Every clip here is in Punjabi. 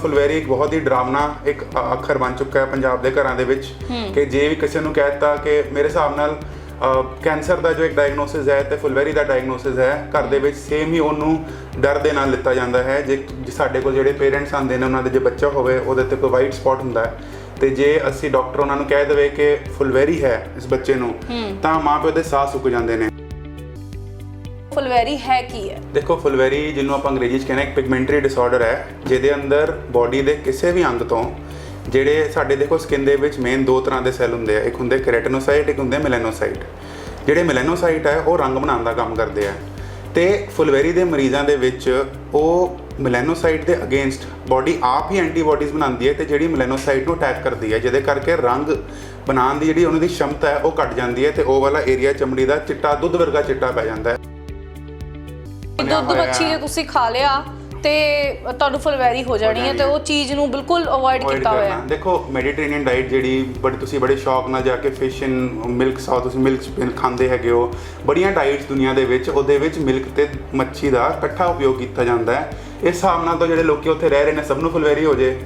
ਫੁਲਵੈਰੀ ਇੱਕ ਬਹੁਤ ਹੀ ਡਰਾਵਨਾ ਇੱਕ ਅੱਖਰ ਬਣ ਚੁੱਕਾ ਹੈ ਪੰਜਾਬ ਦੇ ਘਰਾਂ ਦੇ ਵਿੱਚ। ਕਿ ਜੇ ਵੀ ਕਿਸੇ ਨੂੰ ਕਹਿਤਾ ਕਿ ਮੇਰੇ ਹਿਸਾਬ ਨਾਲ ਕੈਂਸਰ ਦਾ ਜੋ ਇੱਕ ਡਾਇਗਨੋਸਿਸ ਹੈ ਤੇ ਫੁਲਵੈਰੀ ਦਾ ਡਾਇਗਨੋਸਿਸ ਹੈ ਘਰ ਦੇ ਵਿੱਚ ਸੇਮ ਹੀ ਉਹਨੂੰ ਡਰ ਦੇ ਨਾਲ ਲਿੱਤਾ ਜਾਂਦਾ ਹੈ। ਜੇ ਸਾਡੇ ਕੋਲ ਜਿਹੜੇ ਪੇਰੈਂਟਸ ਆਉਂਦੇ ਨੇ ਉਹਨਾਂ ਦੇ ਜੇ ਬੱਚਾ ਹੋਵੇ ਉਹਦੇ ਤੇ ਕੋਈ ਵਾਈਟ ਸਪੌਟ ਹੁੰਦਾ ਹੈ। ਤੇ ਜੇ ਅਸੀਂ ਡਾਕਟਰ ਉਹਨਾਂ ਨੂੰ ਕਹਿ ਦੇਵੇ ਕਿ ਫੁਲਵੈਰੀ ਹੈ ਇਸ ਬੱਚੇ ਨੂੰ ਤਾਂ ਮਾਪੇ ਦੇ ਸਾਹ ਸੁੱਕ ਜਾਂਦੇ ਨੇ। ਫੁਲਵੈਰੀ ਹੈ ਕੀ ਹੈ? ਦੇਖੋ, ਫੁਲਵੈਰੀ ਜਿਹਨੂੰ ਆਪਾਂ ਅੰਗਰੇਜ਼ੀ 'ਚ ਕਹਿੰਦੇ ਇੱਕ ਪਿਗਮੈਂਟਰੀ ਡਿਸਆਰਡਰ ਹੈ, ਜਿਹਦੇ ਅੰਦਰ ਬਾਡੀ ਦੇ ਕਿਸੇ ਵੀ ਅੰਗ ਤੋਂ ਜਿਹੜੇ ਸਾਡੇ ਦੇਖੋ ਸਕਿਨ ਦੇ ਵਿੱਚ ਮੇਨ ਦੋ ਤਰ੍ਹਾਂ ਦੇ ਸੈੱਲ ਹੁੰਦੇ ਆ, ਇੱਕ ਹੁੰਦੇ ਕੈਰੇਟਿਨੋਸਾਈਟ ਇੱਕ ਹੁੰਦੇ ਮੈਲੈਨੋਸਾਈਟ ਜਿਹੜੇ ਮੈਲੈਨੋਸਾਈਟ ਹੈ ਉਹ ਰੰਗ ਬਣਾਉਣ ਦਾ ਕੰਮ ਕਰਦੇ ਆ। ਤੇ ਫੁਲਵੈਰੀ ਦੇ ਮਰੀਜ਼ਾਂ ਦੇ ਵਿੱਚ ਉਹ ਮੈਲੈਨੋਸਾਈਟ ਦੇ ਅਗੇਂਸਟ ਬਾਡੀ ਆਪ ਹੀ ਐਂਟੀਬਾਡੀਜ਼ ਬਣਾਉਂਦੀ ਹੈ ਤੇ ਜਿਹੜੀ ਮੈਲੈਨੋਸਾਈਟ ਨੂੰ ਅਟੈਕ ਕਰਦੀ ਹੈ, ਜਿਹਦੇ ਕਰਕੇ ਰੰਗ ਬਣਾਉਣ ਦੀ ਜਿਹੜੀ ਉਹਨਾਂ ਦੀ ਸ਼ਮਤਾ ਹੈ, ਉਹ ਘਟ ਜਾਂਦੀ ਹੈ ਤੇ ਉਹ ਵਾਲਾ ਏਰੀਆ ਚਮੜੀ ਦਾ ਚਿੱਟਾ, ਦੁੱਧ ਵਰਗਾ ਚਿੱਟਾ ਪੈ ਜਾਂਦਾ ਹੈ। ਦੁੱਧ ਮੱਛੀ ਜੇ ਤੁਸੀਂ ਖਾ ਲਿਆ ਤੇ ਤੁਹਾਨੂੰ ਫੁਲਵੈਰੀ ਹੋ ਜਾਣੀ ਹੈ ਤੇ ਉਹ ਚੀਜ਼ ਨੂੰ ਬਿਲਕੁਲ ਅਵੋਇਡ ਕੀਤਾ ਹੋਇਆ। ਹੈ। ਦੇਖੋ ਮੈਡੀਟੇਰੀਅਨ ਡਾਈਟ ਜਿਹੜੀ ਬੜੀ ਤੁਸੀਂ ਬੜੇ ਸ਼ੌਕ ਨਾਲ ਜਾ ਕੇ ਫਿਸ਼ ਇਨ ਮਿਲਕ ਸਾਊ ਤੁਸੀਂ ਮਿਲਕ ਖਾਂਦੇ ਹੈਗੇ ਹੋ। ਬੜੀਆਂ ਡਾਈਟਸ ਦੁਨੀਆ ਦੇ ਵਿੱਚ ਉਹਦੇ ਵਿੱਚ ਮਿਲਕ ਤੇ ਮੱਛੀ ਦਾ ਇਕੱਠਾ ਉਪਯੋਗ ਕੀਤਾ ਜਾਂਦਾ ਹੈ। ਇਸ ਹਿਸਾਬ ਨਾਲ ਤਾਂ ਜਿਹੜੇ ਲੋਕੀ ਉੱਥੇ ਰਹਿ ਰਹੇ ਨੇ ਸਭ ਨੂੰ ਫੁਲਵੈਰੀ ਹੋ ਜੇ।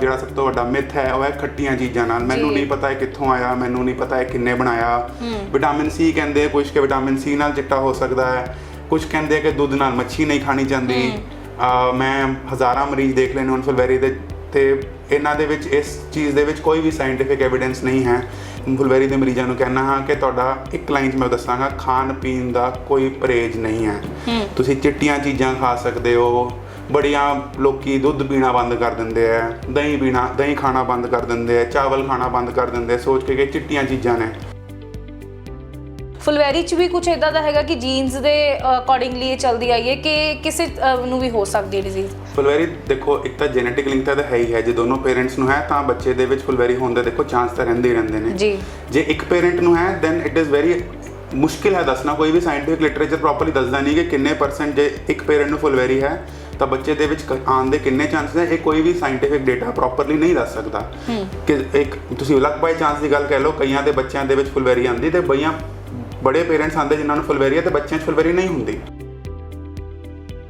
ਜਿਹੜਾ ਸਭ ਤੋਂ ਵੱਡਾ ਮਿਥ ਹੈ ਉਹ ਹੈ ਖੱਟੀਆਂ ਚੀਜ਼ਾਂ ਨਾਲ। ਮੈਨੂੰ। ਨਹੀਂ ਪਤਾ ਇਹ ਕਿੱਥੋਂ ਆਇਆ ਮੈਨੂੰ ਨਹੀਂ ਪਤਾ ਇਹ ਕਿੰਨੇ ਬਣਾਇਆ। ਵਿਟਾਮਿਨ ਸੀ ਕਹਿੰਦੇ ਕੁਝ ਕਿ ਵਿਟਾਮਿਨ ਸੀ ਨਾਲ ਚਿੱਟਾ ਹੋ ਸਕਦਾ ਹੈ। ਕੁਝ ਕਹਿੰਦੇ ਕਿ ਦੁੱਧ ਨਾਲ ਮੱਛੀ ਨਹੀਂ ਖਾਣੀ ਚਾਹੀਦੀ ਅਹ ਮੈਂ ਹਜ਼ਾਰਾਂ ਮਰੀਜ਼ ਦੇਖ ਨੇ ਹੁਣ ਫੁਲਵੈਰੀ ਦੇ ਤੇ ਇਹਨਾਂ ਦੇ ਵਿੱਚ ਇਸ ਚੀਜ਼ ਦੇ ਵਿੱਚ ਕੋਈ ਵੀ ਸਾਇੰਟੀਫਿਕ ਐਵੀਡੈਂਸ ਨਹੀਂ ਹੈ। ਫੁਲਵੈਰੀ ਦੇ ਮਰੀਜ਼ਾਂ ਨੂੰ ਕਹਿਣਾ ਹਾਂ ਕਿ ਤੁਹਾਡਾ ਇੱਕ ਲਾਈਨ 'ਚ ਮੈਂ ਦੱਸਾਂਗਾ ਖਾਣ ਪੀਣ ਦਾ ਕੋਈ ਪਰਹੇਜ਼ ਨਹੀਂ ਹੈ। ਤੁਸੀਂ ਚਿੱਟੀਆਂ ਚੀਜ਼ਾਂ ਖਾ ਸਕਦੇ ਹੋ ਬੜੀਆਂ ਲੋਕੀ ਦੁੱਧ ਪੀਣਾ ਬੰਦ ਕਰ ਦਿੰਦੇ ਆ ਦਹੀਂ ਪੀਣਾ ਦਹੀਂ ਖਾਣਾ ਬੰਦ ਕਰ ਦਿੰਦੇ ਆ ਚਾਵਲ ਖਾਣਾ ਬੰਦ ਕਰ ਦਿੰਦੇ ਆ ਸੋਚ ਕੇ ਕਿ ਚਿੱਟੀਆਂ ਚੀਜ਼ਾਂ ਨੇ। ਫੁਲਵੈਰੀ ਚ ਵੀ ਕੁਝ ਇਦਾਂ ਦਾ ਹੈਗਾ ਕਿ ਜੀਨਸ ਦੇ ਅਕੋਰਡਿੰਗਲੀ ਇਹ ਚੱਲਦੀ ਆਈ ਹੈ ਕਿ ਕਿਸੇ ਨੂੰ ਵੀ ਹੋ ਸਕਦੀ ਹੈ ਡਿਜ਼ੀਜ਼ ਫੁਲਵੈਰੀ ਦੇਖੋ ਇੱਕ ਤਾਂ ਜੈਨੇਟਿਕ ਲਿੰਕ ਤਾਂ ਹੈ ਹੀ ਹੈ ਜੇ ਦੋਨੋਂ ਪੇਰੈਂਟਸ ਨੂੰ ਹੈ ਤਾਂ ਬੱਚੇ ਦੇ ਵਿੱਚ ਫੁਲਵੈਰੀ ਹੋਣ ਦੇ ਦੇਖੋ ਚਾਂਸ ਤਾਂ ਰਹਿੰਦੇ ਹੀ ਰਹਿੰਦੇ ਨੇ। ਜੀ। ਜੇ ਇੱਕ ਪੇਰੈਂਟ ਨੂੰ ਹੈ ਦੈਨ ਇਟ ਇਜ਼ ਵੈਰੀ ਮੁਸ਼ਕਿਲ ਹੈ ਦੱਸਣਾ ਕੋਈ ਵੀ ਸਾਇੰਟਿਫਿਕ ਲਿਟਰੇਚਰ ਪ੍ਰੋਪਰਲੀ ਦੱਸਦਾ ਨਹੀਂ ਕਿ ਕਿੰਨੇ ਪਰਸੈਂਟ ਜੇ ਇੱਕ ਪੇਰੈਂਟ ਨੂੰ ਫੁਲਵੈਰੀ ਹੈ ਤਾਂ ਬੱਚੇ ਦੇ ਵਿੱਚ ਕ- ਆਉਣ ਦੇ ਕਿੰਨੇ ਚਾਂਸਸ ਹੈ? ਇਹ ਕੋਈ ਵੀ ਸਾਇੰਟਿਫਿਕ ਡਾਟਾ ਪ੍ਰੋਪਰਲੀ ਨਹੀਂ ਦੱਸ ਸਕਦਾ। ਕਿ ਇੱਕ ਤੁਸੀਂ ਲੱਕ ਬਾਈ ਚਾਂਸ ਦੀ ਗੱਲ ਕਹਿ ਲਓ ਕਈਆਂ ਦੇ ਬੱਚਿਆਂ ਦੇ ਵਿੱਚ ਫੁਲਵੈਰੀ ਆਉਂਦੀ ਤੇ ਬਈਆਂ ਬੜੇ ਪੇਰੈਂਟਸ ਆਉਂਦੇ ਜਿਨ੍ਹਾਂ ਨੂੰ ਫੁਲਵੈਰੀ ਹੈ ਤੇ ਬੱਚਿਆਂ 'ਚ ਫੁਲਵੈਰੀ ਨਹੀਂ ਹੁੰਦੀ।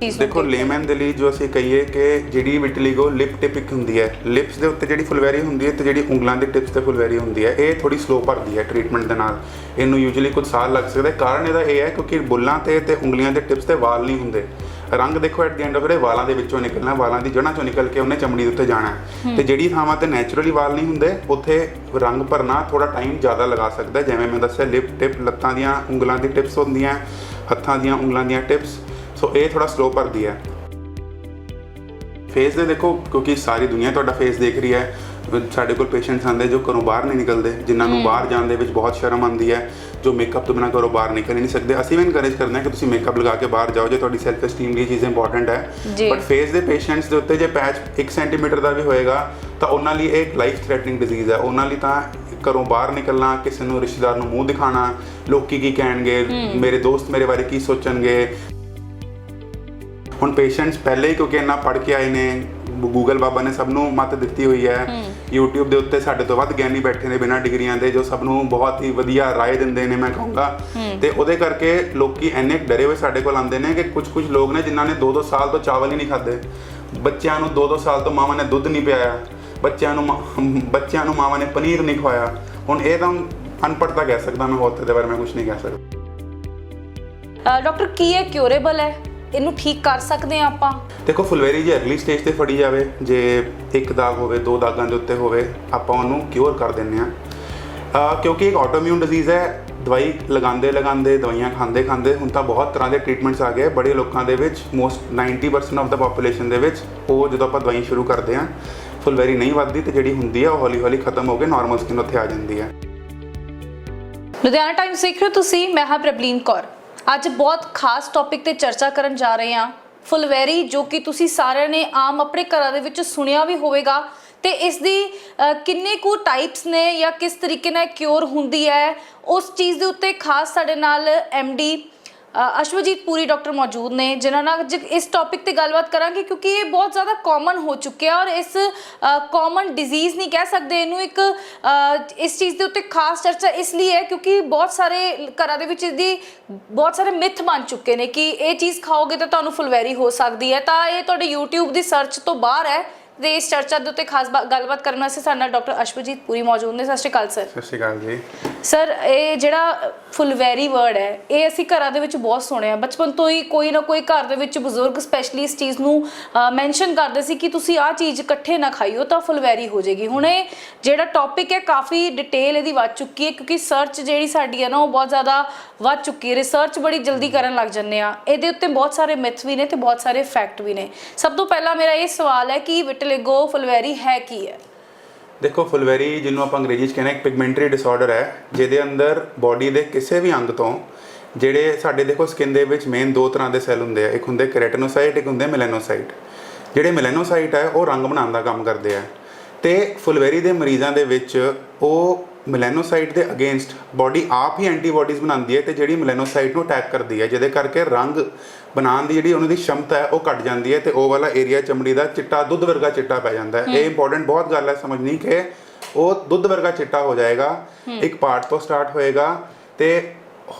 ਚੀਜ਼ ਦੇਖੋ ਲੇਮਨ ਦੇ ਲਈ ਜੋ ਅਸੀਂ ਕਹੀਏ ਕਿ ਜਿਹੜੀ ਵਿਟਲੀਗੋ ਲਿਪ ਟਿਪਿਕ ਹੁੰਦੀ ਹੈ ਲਿਪਸ ਦੇ ਉੱਤੇ ਜਿਹੜੀ ਫੁਲਵੈਰੀ ਹੁੰਦੀ ਹੈ ਤੇ ਜਿਹੜੀ ਉਂਗਲਾਂ ਦੇ ਟਿਪਸ ਤੇ ਫੁਲਵੈਰੀ ਹੁੰਦੀ ਹੈ ਇਹ ਥੋੜੀ ਸਲੋ ਭਰਦੀ ਹੈ ਟ੍ਰੀਟਮੈਂਟ ਦੇ ਨਾਲ। ਇਹਨੂੰ ਯੂਜੂਲੀ ਕੁਝ ਸਾਲ ਲੱਗ ਸਕਦਾ। ਹੈ ਕਾਰਨ ਇਹਦਾ ਇਹ ਹੈ ਕਿਉਂਕਿ ਬੁੱਲਾਂ ਤੇ ਤੇ ਉਂਗਲੀਆਂ ਦੇ ਟਿਪਸ ਤੇ ਵਾਲ ਨਹੀਂ ਹੁੰਦੇ। ਰੰਗ ਦੇਖੋ at the end of day ਵਾਲਾਂ ਦੇ ਵਿੱਚੋਂ ਨਿਕਲਣਾ ਵਾਲਾਂ ਦੀ ਜੜ੍ਹਾਂ ਚੋਂ ਨਿਕਲ ਕੇ ਉਹਨੇ ਚਮੜੀ ਦੇ ਉੱਤੇ ਜਾਣਾ। ਤੇ ਜਿਹੜੀ ਥਾਵਾਂ ਤੇ ਨੇਚਰਲੀ ਵਾਲ ਨਹੀਂ ਹੁੰਦੇ ਉੱਥੇ ਰੰਗ ਭਰਨਾ ਥੋੜਾ ਟਾਈਮ ਜ਼ਿਆਦਾ ਲਗਾ ਸਕਦਾ ਜਿਵੇਂ ਮੈਂ ਦੱਸਿਆ ਲਿਪ ਟਿਪ ਲੱਤਾਂ ਦੀਆਂ ਉਂਗਲਾਂ ਦੀ ਟਿਪਸ ਹੁੰਦੀਆਂ ਹੱਥਾਂ ਦੀਆਂ ਉਂਗਲਾਂ ਦੀਆਂ ਟਿਪਸ ਸੋ ਇਹ ਥੋੜਾ ਸਲੋ ਭਰਦੀ ਹੈ। ਫੇਸ ਦੇ ਦੇਖੋ ਕਿਉਂਕਿ ਸਾਰੀ ਦੁਨੀਆ ਤੁਹਾਡਾ ਫੇਸ ਦੇਖ ਰਹੀ ਹੈ। ਸਾਡੇ ਕੋਲ ਪੇਸ਼ੈਂਟਸ ਆਉਂਦੇ ਜੋ ਘਰੋਂ ਬਾਹਰ ਨਹੀਂ ਨਿਕਲਦੇ ਜਿਨ੍ਹਾਂ ਨੂੰ ਬਾਹਰ ਜਾਣ ਦੇ ਵਿੱਚ ਬਹੁਤ ਸ਼ਰਮ ਆਉਂਦੀ ਹੈ। ਜੋ ਮੇਕਅਪ ਤੋਂ ਬਿਨਾਂ ਘਰੋਂ ਬਾਹਰ ਨਿਕਲ ਨਹੀਂ ਸਕਦੇ। ਅਸੀਂ ਵੀ ਇਨਕਰੇਜ ਕਰਦੇ ਹਾਂ ਕਿ ਤੁਸੀਂ ਮੇਕਅਪ ਲਗਾ ਕੇ ਬਾਹਰ ਜਾਓ ਜੇ ਤੁਹਾਡੀ ਸੈਲਫ ਐਸਟੀਮ ਦੀ ਚੀਜ਼ ਇੰਪੋਰਟੈਂਟ ਹੈ। ਬਟ ਫੇਸ ਦੇ ਪੇਸ਼ੈਂਟਸ ਦੇ ਉੱਤੇ ਜੇ ਪੈਚ 1 ਸੈਂਟੀਮੀਟਰ ਦਾ ਵੀ ਹੋਏਗਾ ਤਾਂ ਉਹਨਾਂ ਲਈ ਇਹ ਇੱਕ ਲਾਈਫ ਥ੍ਰੈਟਨਿੰਗ ਡਿਜ਼ੀਜ਼ ਹੈ। ਉਹਨਾਂ ਲਈ ਤਾਂ ਘਰੋਂ ਬਾਹਰ ਨਿਕਲਣਾ ਕਿਸੇ ਨੂੰ ਰਿਸ਼ਤੇਦਾਰ ਨੂੰ ਮੂੰਹ ਦਿਖਾਣਾ ਲੋਕੀ ਕੀ ਕਹਿਣਗੇ ਮੇਰੇ ਦੋਸਤ ਮੇਰੇ ਬਾਰੇ ਕੀ ਸੋਚਣਗੇ। ਹੁਣ ਪੇਸ਼ੈਂਟਸ ਪਹਿਲੇ ਹੀ ਕਿਉਂਕਿ ਇੰਨਾ ਪੜ੍ਹ ਕੇ ਆਏ ਨੇ ਗੂਗਲ ਬਾਬਾ ਨੇ ਸਭ ਨੂੰ ਮੱਤ ਦਿੱਤੀ ਹੋਈ ਹੈ। YouTube ਦੇ ਉੱਤੇ ਸਾਡੇ ਤੋਂ ਵੱਧ ਗਿਆਨੀ ਬੈਠੇ ਨੇ ਬਿਨਾਂ ਡਿਗਰੀਆਂ ਦੇ ਜੋ ਸਭ ਨੂੰ ਬਹੁਤ ਹੀ ਵਧੀਆ ਰਾਏ ਦਿੰਦੇ ਨੇ ਮੈਂ ਕਹੂੰਗਾ। ਤੇ ਉਹਦੇ ਕਰਕੇ ਲੋਕੀ ਕੁ ਡਰੇ ਹੋਏ ਸਾਡੇ ਕੋਲ ਆਉਂਦੇ ਨੇ ਕਿ ਕੁਝ ਕੁਝ ਲੋਕ ਨੇ ਜਿਨ੍ਹਾਂ ਨੇ 2-2 ਸਾਲ ਤੋਂ ਚਾਵਲ ਹੀ ਨਹੀਂ ਖਾਦੇ ਬੱਚਿਆਂ ਨੂੰ 2-2 ਸਾਲ ਤੋਂ ਮਾਵਾਂ ਨੇ ਦੁੱਧ ਨਹੀਂ ਪਿਆਇਆ। ਬੱਚਿਆਂ ਨੂੰ ਬੱਚਿਆਂ ਨੂੰ ਮਾਵਾਂ ਨੇ ਪਨੀਰ ਨਹੀਂ ਖਵਾਇਆ। ਹੁਣ ਇਹ ਤਾਂ ਅਨਪੜ੍ਹਤਾ ਕਹਿ ਸਕਦਾ ਮੈਂ ਹੋਰ ਤੇ ਦੇ ਬਾਰੇ ਮੈਂ ਕੁਝ ਨਹੀਂ ਕਹਿ ਸਕਦਾ। ਡਾਕਟਰ ਕੀ ਹੈ ਕਿਉਰੇਬਲ ਹੈ? ਇਹਨੂੰ ਠੀਕ ਕਰ ਸਕਦੇ ਆ ਆਪਾਂ? ਦੇਖੋ ਫੁਲਵੈਰੀ ਜੇ ਅਰਲੀ ਸਟੇਜ ਤੇ ਫੜੀ ਜਾਵੇ ਜੇ ਇੱਕ ਦਾਗ ਹੋਵੇ ਦੋ ਦਾਗਾਂ ਦੇ ਉੱਤੇ ਹੋਵੇ ਆਪਾਂ ਉਹਨੂੰ ਕਿਉਰ ਕਰ ਦਿੰਨੇ ਆ ਕਿਉਂਕਿ ਇੱਕ ਆਟੋਇਮਿਊਨ ਡਿਜ਼ੀਜ਼ ਹੈ ਦਵਾਈ ਲਗਾਉਂਦੇ ਲਗਾਉਂਦੇ ਦਵਾਈਆਂ ਖਾਂਦੇ ਖਾਂਦੇ ਹੁਣ ਤਾਂ ਬਹੁਤ ਤਰ੍ਹਾਂ ਦੇ ਟ੍ਰੀਟਮੈਂਟਸ ਆ ਗਏ। ਬੜੇ ਲੋਕਾਂ ਦੇ ਵਿੱਚ ਮੋਸਟ 90% ਆਫ ਦਾ ਪੋਪੂਲੇਸ਼ਨ ਦੇ ਵਿੱਚ ਉਹ ਜਦੋਂ ਆਪਾਂ ਦਵਾਈ ਸ਼ੁਰੂ ਕਰਦੇ ਆ ਫੁਲਵੈਰੀ ਨਹੀਂ ਵੱਧਦੀ ਤੇ ਜਿਹੜੀ ਹੁੰਦੀ ਆ ਉਹ ਹੌਲੀ ਹੌਲੀ ਖਤਮ ਹੋ ਕੇ ਨਾਰਮਲ ਸਕਿਨ ਉੱਥੇ ਆ ਜਾਂਦੀ ਹੈ ਲੁਧਿਆਣਾ ਟਾਈਮਸ ਦੇਖ ਰਹੇ ਹੋ ਤੁਸੀਂ ਮੈਂ ਹਾਂ ਪ੍ਰਬਲੀਨ ਕੌਰ। ਅੱਜ ਬਹੁਤ ਖਾਸ ਟੌਪਿਕ ਤੇ ਚਰਚਾ ਕਰਨ ਜਾ ਰਹੇ ਹਾਂ। ਫੁਲਵੈਰੀ, ਜੋ ਕਿ ਤੁਸੀਂ ਸਾਰਿਆਂ ਨੇ ਆਮ ਆਪਣੇ ਘਰਾਂ ਦੇ ਵਿੱਚ ਸੁਣਿਆ ਵੀ ਹੋਵੇਗਾ, ਤੇ ਇਸ ਦੀ ਕਿੰਨੇ ਕੁ ਟਾਈਪਸ ਨੇ ਜਾਂ ਕਿਸ ਤਰੀਕੇ ਨਾਲ ਕਿਉਰ ਹੁੰਦੀ ਹੈ, ਉਸ ਚੀਜ਼ ਦੇ ਉੱਤੇ ਖਾਸ ਸਾਡੇ ਨਾਲ ਡੀ ਅਸ਼ਵਜੀਤ ਪੂਰੀ ਡਾਕਟਰ ਮੌਜੂਦ ਨੇ ਜਿਨ੍ਹਾਂ ਨਾਲ ਅੱਜ ਇਸ ਟੌਪਿਕ ਤੇ ਗੱਲਬਾਤ ਕਰਾਂਗੇ ਕਿਉਂਕਿ ਇਹ ਬਹੁਤ ਜ਼ਿਆਦਾ ਕਾਮਨ ਹੋ ਚੁੱਕਿਆ ਔਰ ਇਸ ਕਾਮਨ ਡਿਜ਼ੀਜ਼ ਨਹੀਂ ਕਹਿ ਸਕਦੇ ਇਹਨੂੰ ਇੱਕ ਅ, ਇਸ ਚੀਜ਼ ਦੇ ਉੱਤੇ ਖਾਸ ਚਰਚਾ ਇਸ ਲਈ ਹੈ ਕਿਉਂਕਿ ਬਹੁਤ ਸਾਰੇ ਘਰਾਂ ਦੇ ਵਿੱਚ ਇਹਦੀ ਬਹੁਤ ਸਾਰੇ ਮਿੱਥ ਬਣ ਚੁੱਕੇ ਨੇ ਕਿ ਇਹ ਚੀਜ਼ ਖਾਓਗੇ ਤਾਂ ਤੁਹਾਨੂੰ ਫੁਲਵੈਰੀ ਹੋ ਸਕਦੀ ਹੈ। ਤਾਂ ਇਹ ਤੁਹਾਡੇ YouTube ਦੀ ਸਰਚ ਤੋਂ ਬਾਹਰ ਹੈ ਤੇ ਇਸ ਚਰਚਾ ਦੇ ਉੱਤੇ ਖਾਸ ਬਾ- ਗੱਲਬਾਤ ਕਰਨ ਵਾਸਤੇ ਸਾਡੇ ਨਾਲ ਡਾਕਟਰ ਅਸ਼ਵਜੀਤ ਪੂਰੀ ਮੌਜੂਦ ਨੇ। ਸਤਿ ਸ਼੍ਰੀ ਅਕਾਲ ਸਰ। ਸਤਿ ਸ਼੍ਰੀ ਅਕਾਲ ਜੀ। ਸਰ, ਇਹ ਜਿਹੜਾ ਫੁਲਵੈਰੀ ਵਰਡ ਹੈ, ਇਹ ਅਸੀਂ ਘਰਾਂ ਦੇ ਵਿੱਚ ਬਹੁਤ ਸੁਣਿਆ। ਬਚਪਨ ਤੋਂ ਹੀ ਕੋਈ ਨਾ ਕੋਈ ਘਰ ਦੇ ਵਿੱਚ ਬਜ਼ੁਰਗ ਸਪੈਸ਼ਲੀ ਇਸ ਚੀਜ਼ ਨੂੰ ਮੈਂਸ਼ਨ ਕਰਦੇ ਸੀ ਕਿ ਤੁਸੀਂ ਆਹ ਚੀਜ਼ ਇਕੱਠੇ ਨਾ ਖਾਈਓ ਤਾਂ ਫੁਲਵੈਰੀ ਹੋ ਜਾਏਗੀ। ਹੁਣ ਇਹ ਜਿਹੜਾ ਟੌਪਿਕ ਹੈ, ਕਾਫੀ ਡਿਟੇਲ ਇਹਦੀ ਵੱਧ ਚੁੱਕੀ ਹੈ ਕਿਉਂਕਿ ਸਰਚ ਜਿਹੜੀ ਸਾਡੀ ਹੈ ਨਾ, ਉਹ ਬਹੁਤ ਜ਼ਿਆਦਾ ਵੱਧ ਚੁੱਕੀ ਹੈ। ਰਿਸਰਚ ਬੜੀ ਜਲਦੀ ਕਰਨ ਲੱਗ ਜੰਨੇ ਆ ਇਹਦੇ ਉੱਤੇ ਬਹੁਤ ਸਾਰੇ ਮਿਥ ਵੀ ਨੇ ਤੇ ਬਹੁਤ ਸਾਰੇ ਫੈਕਟ ਵੀ ਨੇ। ਸਭ ਤੋਂ ਪਹਿਲਾਂ ਮੇਰਾ ਇਹ ਸਵਾਲ ਹੈ ਕਿ ਵਿਟਲਿਗੋ ਫੁਲਵੈਰੀ ਹੈ ਕੀ ਹੈ? ਦੇਖੋ, ਫੁਲਵੈਰੀ ਜਿਹਨੂੰ ਆਪਾਂ ਅੰਗਰੇਜ਼ੀ 'ਚ ਕਹਿੰਦੇ ਇੱਕ ਪਿਗਮੈਂਟਰੀ ਡਿਸਆਰਡਰ ਹੈ, ਜਿਹਦੇ ਅੰਦਰ ਬਾਡੀ ਦੇ ਕਿਸੇ ਵੀ ਅੰਗ ਤੋਂ ਜਿਹੜੇ ਸਾਡੇ ਦੇਖੋ ਸਕਿਨ ਦੇ ਵਿੱਚ ਮੇਨ ਦੋ ਤਰ੍ਹਾਂ ਦੇ ਸੈੱਲ ਹੁੰਦੇ ਆ। ਇੱਕ ਹੁੰਦੇ ਕੈਰੇਟਿਨੋਸਾਈਟ ਇੱਕ ਹੁੰਦੇ ਮੈਲੈਨੋਸਾਈਟ ਜਿਹੜੇ ਮੈਲੈਨੋਸਾਈਟ ਹੈ, ਉਹ ਰੰਗ ਬਣਾਉਣ ਦਾ ਕੰਮ ਕਰਦੇ ਆ। ਤੇ ਫੁਲਵੈਰੀ ਦੇ ਮਰੀਜ਼ਾਂ ਦੇ ਵਿੱਚ ਉਹ ਮੈਲੈਨੋਸਾਈਟ ਦੇ ਅਗੇਂਸਟ ਬਾਡੀ ਆਪ ਹੀ ਐਂਟੀਬਾਡੀਜ਼ ਬਣਾਉਂਦੀ ਹੈ ਤੇ ਜਿਹੜੀ ਮੈਲੈਨੋਸਾਈਟ ਨੂੰ ਅਟੈਕ ਕਰਦੀ ਹੈ ਜਿਹਦੇ ਕਰਕੇ ਰੰਗ ਬਣਾਉਣ ਦੀ ਜਿਹੜੀ ਉਹਨਾਂ ਦੀ ਸ਼ਮਤਾ ਹੈ ਉਹ ਘਟ ਜਾਂਦੀ ਹੈ ਤੇ ਉਹ ਵਾਲਾ ਏਰੀਆ ਚਮੜੀ ਦਾ ਚਿੱਟਾ ਦੁੱਧ ਵਰਗਾ ਚਿੱਟਾ ਪੈ ਜਾਂਦਾ ਹੈ। ਇਹ ਇੰਪੋਰਟੈਂਟ ਬਹੁਤ ਗੱਲ ਹੈ ਸਮਝਣੀ ਕਿ ਉਹ ਦੁੱਧ ਵਰਗਾ ਚਿੱਟਾ ਹੋ ਜਾਏਗਾ ਇੱਕ ਪਾਰਟ ਤੋਂ ਸਟਾਰਟ ਹੋਏਗਾ ਤੇ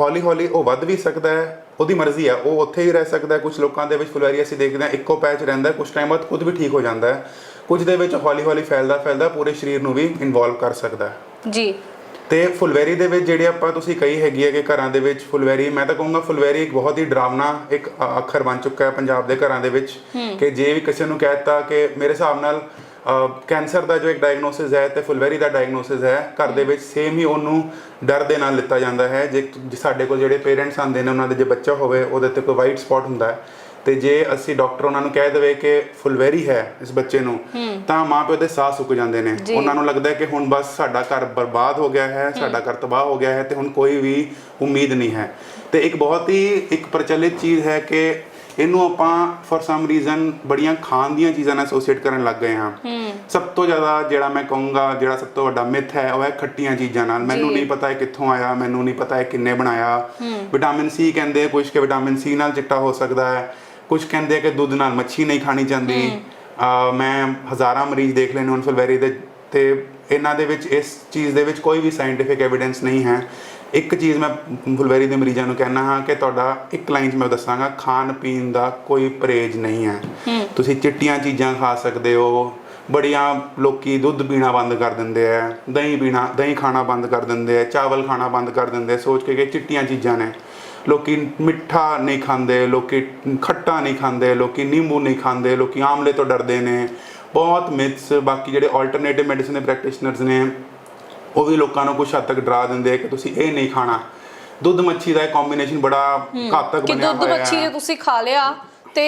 ਹੌਲੀ ਹੌਲੀ ਉਹ ਵੱਧ ਵੀ ਸਕਦਾ ਹੈ ਉਹਦੀ ਮਰਜ਼ੀ ਹੈ ਉਹ ਉੱਥੇ ਹੀ ਰਹਿ ਸਕਦਾ ਹੈ। ਕੁਝ ਲੋਕਾਂ ਦੇ ਵਿੱਚ ਫੁਲਵਾਰੀ ਅਸੀਂ ਦੇਖਦੇ ਹਾਂ ਇੱਕੋ ਪੈਚ ਰਹਿੰਦਾ ਕੁਝ ਟਾਈਮ ਬਾਅਦ ਖੁਦ ਵੀ ਠੀਕ ਹੋ ਜਾਂਦਾ ਹੈ। ਕੁਝ ਦੇ ਵਿੱਚ ਹੌਲੀ ਹੌਲੀ ਫੈਲਦਾ ਫੈਲਦਾ ਪੂਰੇ ਸਰੀਰ ਨੂੰ ਵੀ ਇਨਵੋਲਵ ਕਰ ਸਕਦਾ ਹੈ। ਜੀ। ਤੇ ਫੁਲਵੈਰੀ ਦੇ ਵਿੱਚ ਜਿਹੜੇ ਆਪਾਂ ਤੁਸੀਂ ਕਹੀ ਹੈਗੀ ਹੈ ਕਿ ਘਰਾਂ ਦੇ ਵਿੱਚ ਫੁਲਵੈਰੀ ਮੈਂ ਤਾਂ ਕਹੂੰਗਾ ਫੁਲਵੈਰੀ ਇੱਕ ਬਹੁਤ ਹੀ ਡਰਾਵਨਾ ਇੱਕ ਅ- ਅੱਖਰ ਬਣ ਚੁੱਕਾ ਹੈ ਪੰਜਾਬ ਦੇ ਘਰਾਂ ਦੇ ਵਿੱਚ। ਕਿ ਜੇ ਵੀ ਕਿਸੇ ਨੂੰ ਕਹਿਤਾ ਕਿ ਮੇਰੇ ਹਿਸਾਬ ਨਾਲ ਅ, ਕੈਂਸਰ ਦਾ ਜੋ ਇੱਕ ਡਾਇਗਨੋਸਿਸ ਹੈ ਤੇ ਫੁਲਵੈਰੀ ਦਾ ਡਾਇਗਨੋਸਿਸ ਹੈ ਘਰ ਦੇ ਵਿੱਚ ਸੇਮ ਹੀ ਉਹਨੂੰ ਡਰ ਦੇ ਨਾਲ ਲਿੱਤਾ ਜਾਂਦਾ ਹੈ। ਜੇ ਜੇ ਸਾਡੇ ਕੋਲ ਜਿਹੜੇ ਪੇਰੈਂਟਸ ਆਉਂਦੇ ਨੇ ਉਹਨਾਂ ਦੇ ਜੇ ਬੱਚਾ ਹੋਵੇ ਉਹਦੇ ਤੇ ਕੋਈ ਵਾਈਟ ਸਪੌਟ ਹੁੰਦਾ ਹੈ। ਤੇ ਜੇ ਅਸੀਂ ਡਾਕਟਰ ਉਹਨਾਂ ਨੂੰ ਕਹਿ ਦੇਵੇ ਕਿ ਫੁਲਵੈਰੀ ਹੈ ਇਸ ਬੱਚੇ ਨੂੰ ਤਾਂ ਮਾਪੇ ਦੇ ਸਾਹ ਸੁੱਕ ਜਾਂਦੇ ਨੇ। ਉਹਨਾਂ ਨੂੰ ਲੱਗਦਾ ਹੈ ਕਿ ਹੁਣ ਬਸ ਸਾਡਾ ਘਰ ਬਰਬਾਦ ਹੋ ਗਿਆ ਹੈ ਸਾਡਾ ਘਰ ਤਬਾਹ ਹੋ ਗਿਆ ਹੈ ਤੇ ਹੁਣ ਕੋਈ ਵੀ ਉਮੀਦ ਨਹੀਂ ਹੈ। ਤੇ ਇੱਕ ਬਹੁਤ ਹੀ ਇੱਕ ਪ੍ਰਚਲਿਤ ਚੀਜ਼ ਹੈ ਕਿ ਇਹਨੂੰ ਆਪਾਂ ਫॉर ਸਮ ਰੀਜ਼ਨ ਬੜੀਆਂ ਖਾਣ ਦੀਆਂ ਚੀਜ਼ਾਂ ਨਾਲ ਐਸੋਸੀਏਟ ਕਰਨ ਲੱਗ ਗਏ ਹਾਂ। ਸਭ ਤੋਂ ਜ਼ਿਆਦਾ ਜਿਹੜਾ ਮੈਂ ਕਹੂੰਗਾ ਜਿਹੜਾ ਸਭ ਤੋਂ ਵੱਡਾ ਮਿਥ ਹੈ ਉਹ ਹੈ ਖੱਟੀਆਂ ਚੀਜ਼ਾਂ ਨਾਲ। ਮੈਨੂੰ। ਨਹੀਂ ਪਤਾ ਇਹ ਕਿੱਥੋਂ ਆਇਆ ਮੈਨੂੰ ਨਹੀਂ ਪਤਾ ਇਹ ਕਿੰਨੇ ਬਣਾਇਆ। ਵਿਟਾਮਿਨ ਸੀ ਕਹਿੰਦੇ ਕੁਝ ਕਿ ਵਿਟਾਮਿਨ ਸੀ ਨਾਲ ਚਿੱਟਾ ਹੋ ਸਕਦਾ ਹੈ। ਕੁਝ ਕਹਿੰਦੇ ਆ ਕਿ ਦੁੱਧ ਨਾਲ ਮੱਛੀ ਨਹੀਂ ਖਾਣੀ ਚਾਹੀਦੀ ਮੈਂ ਹਜ਼ਾਰਾਂ ਮਰੀਜ਼ ਦੇਖ ਨੇ ਹੁਣ ਫੁਲਵੈਰੀ ਦੇ ਤੇ ਇਹਨਾਂ ਦੇ ਵਿੱਚ ਇਸ ਚੀਜ਼ ਦੇ ਵਿੱਚ ਕੋਈ ਵੀ ਸਾਇੰਟੀਫਿਕ ਐਵੀਡੈਂਸ ਨਹੀਂ ਹੈ। ਇੱਕ ਚੀਜ਼ ਮੈਂ ਫੁਲਵੈਰੀ ਦੇ ਮਰੀਜ਼ਾਂ ਨੂੰ ਕਹਿਣਾ ਹਾਂ ਕਿ ਤੁਹਾਡਾ ਇੱਕ ਲਾਈਨ 'ਚ ਮੈਂ ਦੱਸਾਂਗਾ ਖਾਣ ਪੀਣ ਦਾ ਕੋਈ ਪਰਹੇਜ਼ ਨਹੀਂ ਹੈ। ਤੁਸੀਂ ਚਿੱਟੀਆਂ ਚੀਜ਼ਾਂ ਖਾ ਸਕਦੇ ਹੋ ਬੜੀਆਂ ਲੋਕੀ ਦੁੱਧ ਪੀਣਾ ਬੰਦ ਕਰ ਦਿੰਦੇ ਆ ਦਹੀਂ ਪੀਣਾ ਦਹੀਂ ਖਾਣਾ ਬੰਦ ਕਰ ਦਿੰਦੇ ਆ ਚਾਵਲ ਖਾਣਾ ਬੰਦ ਕਰ ਦਿੰਦੇ ਆ ਸੋਚ ਕੇ ਕਿ ਚਿੱਟੀਆਂ ਚੀਜ਼ਾਂ ਨੇ। ਲੋਕੀ ਮਿੱਠਾ ਨਹੀਂ ਖਾਂਦੇ ਲੋਕੀ ਖੱਟਾ ਨਹੀਂ ਖਾਂਦੇ ਲੋਕੀ ਨਿੰਬੂ ਨਹੀਂ ਖਾਂਦੇ ਲੋਕੀ ਆਮਲੇ ਤੋਂ ਡਰਦੇ ਨੇ। ਬਹੁਤ ਮਿਥਸ ਬਾਕੀ ਜਿਹੜੇ ਆਲਟਰਨੇਟਿਵ ਮੈਡੀਸਿਨ ਦੇ ਪ੍ਰੈਕਟੀਸ਼ਨਰਸ ਨੇ ਉਹ ਵੀ ਲੋਕਾਂ ਨੂੰ ਕੁਝ ਹੱਦ ਤੱਕ ਡਰਾ ਦਿੰਦੇ ਕਿ ਤੁਸੀਂ ਇਹ ਨਹੀਂ ਖਾਣਾ। ਦੁੱਧ ਮੱਛੀ ਦਾ ਕੰਬੀਨੇਸ਼ਨ ਬੜਾ ਘਾਤਕ ਕਿ ਬਣਿਆ ਦੁੱਧ ਹੋਇਆ ਮੱਛੀ ਜੇ ਹੈ। ਤੁਸੀਂ ਖਾ ਲਿਆ ਤੇ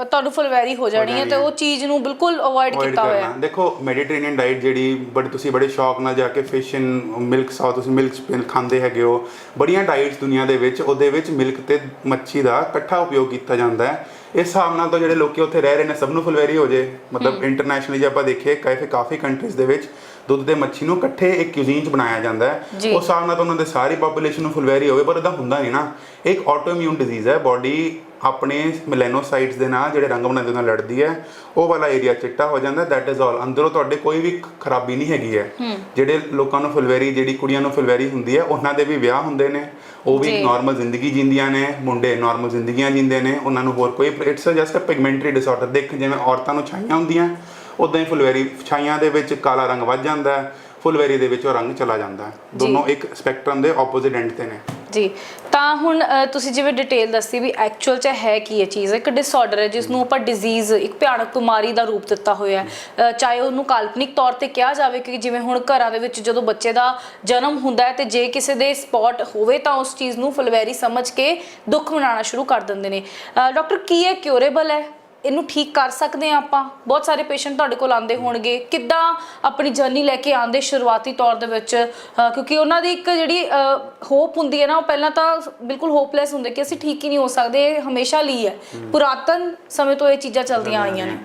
ਤੁਹਾਨੂੰ ਫੁਲਵੈਰੀ ਹੋ ਜਾਣੀ ਹੈ ਤੇ। ਉਹ ਚੀਜ਼ ਨੂੰ ਬਿਲਕੁਲ ਅਵੋਇਡ ਕੀਤਾ ਹੋਇਆ। ਹੈ। ਦੇਖੋ ਮੈਡੀਟੇਰੀਅਨ ਡਾਈਟ ਜਿਹੜੀ ਬੜੀ ਤੁਸੀਂ ਬੜੇ ਸ਼ੌਕ ਨਾਲ ਜਾ ਕੇ ਫਿਸ਼ ਇਨ ਮਿਲਕ ਸਾਉ ਤੁਸੀਂ ਮਿਲਕ ਖਾਂਦੇ ਹੈਗੇ ਹੋ। ਬੜੀਆਂ ਡਾਈਟਸ ਦੁਨੀਆ ਦੇ ਵਿੱਚ ਉਹਦੇ ਵਿੱਚ ਮਿਲਕ ਤੇ ਮੱਛੀ ਦਾ ਇਕੱਠਾ ਉਪਯੋਗ ਕੀਤਾ ਜਾਂਦਾ ਹੈ। ਇਸ ਹਿਸਾਬ ਨਾਲ ਤਾਂ ਜਿਹੜੇ ਲੋਕੀ ਉੱਥੇ ਰਹਿ ਰਹੇ ਨੇ ਸਭ ਨੂੰ ਫੁਲਵੈਰੀ ਹੋ ਜੇ। ਮਤਲਬ ਇੰਟਰਨੈਸ਼ਨਲੀ ਜੇ ਆਪਾਂ ਦੇਖੀਏ ਕਾਫੀ ਕਾਫੀ ਕੰਟਰੀਜ਼ ਦੇ ਵਿੱਚ ਦੁੱਧ ਤੇ ਮੱਛੀ ਨੂੰ ਇਕੱਠੇ ਇੱਕ ਕਿਊਜ਼ੀਨ ਚ ਬਣਾਇਆ ਜਾਂਦਾ ਹੈ। ਉਸ ਹਿਸਾਬ ਨਾਲ ਤਾਂ ਉਹਨਾਂ ਦੇ ਸਾਰੀ ਪੋਪੂਲੇਸ਼ਨ ਨੂੰ ਫੁਲਵੈਰੀ ਹੋਵੇ ਪਰ ਇਦਾਂ ਹੁੰਦਾ ਨਹੀਂ ਨਾ। ਇੱਕ ਆਟੋਇਮਿਊਨ ਡਿਜ਼ੀਜ਼ ਹੈ ਬਾਡੀ ਆਪਣੇ ਮੈਲੈਨੋਸਾਈਟਸ ਦੇ ਨਾਲ ਜਿਹੜੇ ਰੰਗ ਬਣਾਉਂਦੇ ਨਾਲ ਲੜਦੀ ਹੈ ਉਹ ਵਾਲਾ ਏਰੀਆ ਚਿੱਟਾ ਹੋ ਜਾਂਦਾ ਦੈਟ ਇਜ਼ ਆਲ ਅੰਦਰੋਂ ਤੁਹਾਡੇ ਕੋਈ ਵੀ ਖਰਾਬੀ ਨਹੀਂ ਹੈਗੀ ਹੈ। ਜਿਹੜੇ ਲੋਕਾਂ ਨੂੰ ਫੁਲਵੈਰੀ ਜਿਹੜੀ ਕੁੜੀਆਂ ਨੂੰ ਫੁਲਵੈਰੀ ਹੁੰਦੀ ਹੈ ਉਹਨਾਂ ਦੇ ਵੀ ਵਿਆਹ ਹੁੰਦੇ ਨੇ। ਉਹ ਵੀ। ਨਾਰਮਲ ਜ਼ਿੰਦਗੀ ਜੀਂਦੀਆਂ ਨੇ ਮੁੰਡੇ ਨਾਰਮਲ ਜ਼ਿੰਦਗੀਆਂ ਜੀਂਦੇ ਨੇ ਉਹਨਾਂ ਨੂੰ ਹੋਰ ਕੋਈ it's just a pigmentary disorder ਦੇਖ ਜਿਵੇਂ ਔਰਤਾਂ ਨੂੰ ਛਾਈਆਂ ਹੁੰਦੀਆਂ ਉਦਾਂ ਹੀ ਫੁਲਵੈਰੀ ਛਾਈਆਂ ਦੇ ਵਿੱਚ ਕਾਲਾ ਰੰਗ ਵੱਧ ਜਾਂਦਾ ਹੈ। ਫੁਲਵੈਰੀ ਦੇ ਵਿੱਚ ਉਹ ਰੰਗ ਚਲਾ ਜਾਂਦਾ ਹੈ। ਦੋਨੋਂ ਇੱਕ ਸਪੈਕਟਰਮ ਦੇ ਆਪੋਜ਼ਿਟ ਐਂਡ ਤੇ ਨੇ। ਜੀ। ਤਾਂ ਹੁਣ ਤੁਸੀਂ ਜਿਵੇਂ ਡਿਟੇਲ ਦੱਸੀ ਵੀ ਐਕਚੁਅਲ ਚ ਹੈ ਕੀ ਇਹ ਚੀਜ਼ ਇੱਕ ਡਿਸਆਰਡਰ ਹੈ ਜਿਸ ਨੂੰ ਆਪਾਂ ਡਿਜ਼ੀਜ਼ ਇੱਕ ਭਿਆਨਕ ਬਿਮਾਰੀ ਦਾ ਰੂਪ ਦਿੱਤਾ ਹੋਇਆ ਹੈ। ਚਾਹੇ ਉਹਨੂੰ ਕਾਲਪਨਿਕ ਤੌਰ ਤੇ ਕਿਹਾ ਜਾਵੇ ਕਿ ਜਿਵੇਂ ਹੁਣ ਘਰਾਂ ਦੇ ਵਿੱਚ ਜਦੋਂ ਬੱਚੇ ਦਾ ਜਨਮ ਹੁੰਦਾ ਹੈ ਤੇ ਜੇ ਕਿਸੇ ਦੇ ਸਪੌਟ ਹੋਵੇ ਤਾਂ ਉਸ ਚੀਜ਼ ਨੂੰ ਫੁਲਵੈਰੀ ਸਮਝ ਕੇ ਦੁੱਖ ਮਨਾਉਣਾ ਸ਼ੁਰੂ ਕਰ ਦਿੰਦੇ ਨੇ। ਡਾਕਟਰ ਕੀ ਇਹ ਕਿਉਰੇਬਲ ਹੈ? ਇਹਨੂੰ ਠੀਕ ਕਰ ਸਕਦੇ ਆ ਆਪਾਂ? ਬਹੁਤ ਸਾਰੇ ਪੇਸ਼ੈਂਟ ਤੁਹਾਡੇ ਕੋਲ ਆਉਂਦੇ ਹੋਣਗੇ। ਕਿੱਦਾਂ ਆਪਣੀ ਜਰਨੀ ਲੈ ਕੇ ਆਉਂਦੇ ਸ਼ੁਰੂਆਤੀ ਤੌਰ ਦੇ ਵਿੱਚ? ਕਿਉਂਕਿ ਉਹਨਾਂ ਦੀ ਇੱਕ ਜਿਹੜੀ ਹੋਪ ਹੁੰਦੀ ਹੈ ਨਾ ਉਹ ਪਹਿਲਾਂ ਤਾਂ ਬਿਲਕੁਲ ਹੋਪਲੈਸ ਹੁੰਦੇ ਕਿ ਅਸੀਂ ਠੀਕ ਹੀ ਨਹੀਂ ਹੋ ਸਕਦੇ ਇਹ ਹਮੇਸ਼ਾ ਲਈ ਹੈ। ਪੁਰਾਤਨ ਸਮੇਂ ਤੋਂ ਇਹ ਚੀਜ਼ਾਂ ਚੱਲਦੀਆਂ ਆਈਆਂ ਨੇ।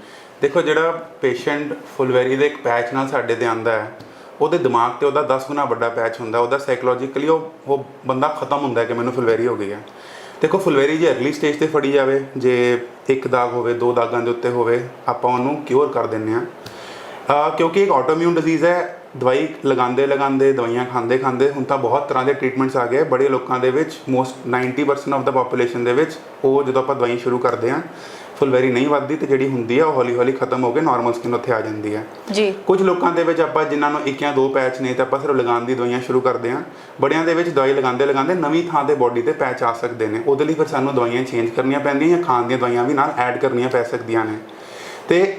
ਦੇਖੋ ਜਿਹੜਾ ਪੇਸ਼ੈਂਟ ਫੁਲਵੈਰੀ ਦੇ ਇੱਕ ਪੈਚ ਨਾਲ ਸਾਡੇ ਤੇ ਆਂਦਾ ਹੈ ਉਹਦੇ ਦਿਮਾਗ ਤੇ ਉਹਦਾ 10 ਗੁਣਾ ਵੱਡਾ ਪੈਚ ਹੁੰਦਾ ਉਹਦਾ ਸਾਈਕੋਲੋਜੀਕਲੀ ਉਹ ਬੰਦਾ ਖਤਮ ਹੁੰਦਾ ਕਿ ਮੈਨੂੰ ਫੁਲਵੈਰੀ ਹੋ ਗਈ ਹੈ। ਦੇਖੋ, ਫੁਲਵੇਰੀ ਜੇ ਅਰਲੀ ਸਟੇਜ ਤੇ ਫੜੀ ਜਾਵੇ, ਜੇ ਇੱਕ ਦਾਗ ਹੋਵੇ, ਦੋ ਦਾਗਾਂ ਦੇ ਉੱਤੇ ਹੋਵੇ, ਆਪਾਂ ਉਹਨੂੰ ਕਿਉਰ ਕਰ ਦਿੰਨੇ ਆ ਕਿਉਂਕਿ ਇੱਕ ਆਟੋਇਮਿਊਨ ਡਿਜ਼ੀਜ਼ ਹੈ, ਦਵਾਈ ਲਗਾਉਂਦੇ ਲਗਾਉਂਦੇ, ਦਵਾਈਆਂ ਖਾਂਦੇ ਖਾਂਦੇ, ਹੁਣ ਤਾਂ ਬਹੁਤ ਤਰ੍ਹਾਂ ਦੇ ਟ੍ਰੀਟਮੈਂਟਸ ਆ ਗਏ। ਬੜੇ ਲੋਕਾਂ ਦੇ ਵਿੱਚ ਮੋਸਟ 90% ਆਫ ਦਾ ਪੋਪੂਲੇਸ਼ਨ ਦੇ ਵਿੱਚ, ਉਹ ਜਦੋਂ ਆਪਾਂ ਦਵਾਈ ਸ਼ੁਰੂ ਕਰਦੇ ਆ ਫੁਲਵੈਰੀ ਨਹੀਂ ਵੱਧਦੀ ਤੇ ਜਿਹੜੀ ਹੁੰਦੀ ਆ ਉਹ ਹੌਲੀ ਹੌਲੀ ਖਤਮ ਹੋ ਕੇ ਨਾਰਮਲ ਸਕਿਨ ਉੱਥੇ ਆ ਜਾਂਦੀ ਹੈ ਜੀ। ਕੁਝ ਲੋਕਾਂ ਦੇ ਵਿੱਚ ਆਪਾਂ ਜਿਨ੍ਹਾਂ ਨੂੰ ਇੱਕ ਜਾਂ ਦੋ ਪੈਚ ਨੇ ਤਾਂ ਆਪਾਂ ਸਿਰਫ ਲਗਾਉਣ ਦੀ ਦਵਾਈਆਂ ਸ਼ੁਰੂ ਕਰਦੇ ਹਾਂ ਬੜਿਆਂ ਦੇ ਵਿੱਚ ਦਵਾਈ ਲਗਾਉਂਦੇ ਲਗਾਉਂਦੇ ਨਵੀਂ ਥਾਂ ਤੇ ਬਾਡੀ ਤੇ ਪੈਚ ਆ ਸਕਦੇ ਨੇ। ਉਹਦੇ ਲਈ ਫਿਰ ਸਾਨੂੰ ਦਵਾਈਆਂ ਚੇਂਜ ਕਰਨੀਆਂ ਪੈਂਦੀਆਂ ਜਾਂ ਖਾਣ ਦੀਆਂ ਦਵਾਈਆਂ ਵੀ ਨਾਲ ਐਡ ਕਰਨੀਆਂ ਪੈ ਸਕਦੀਆਂ ਨੇ। ਤੇ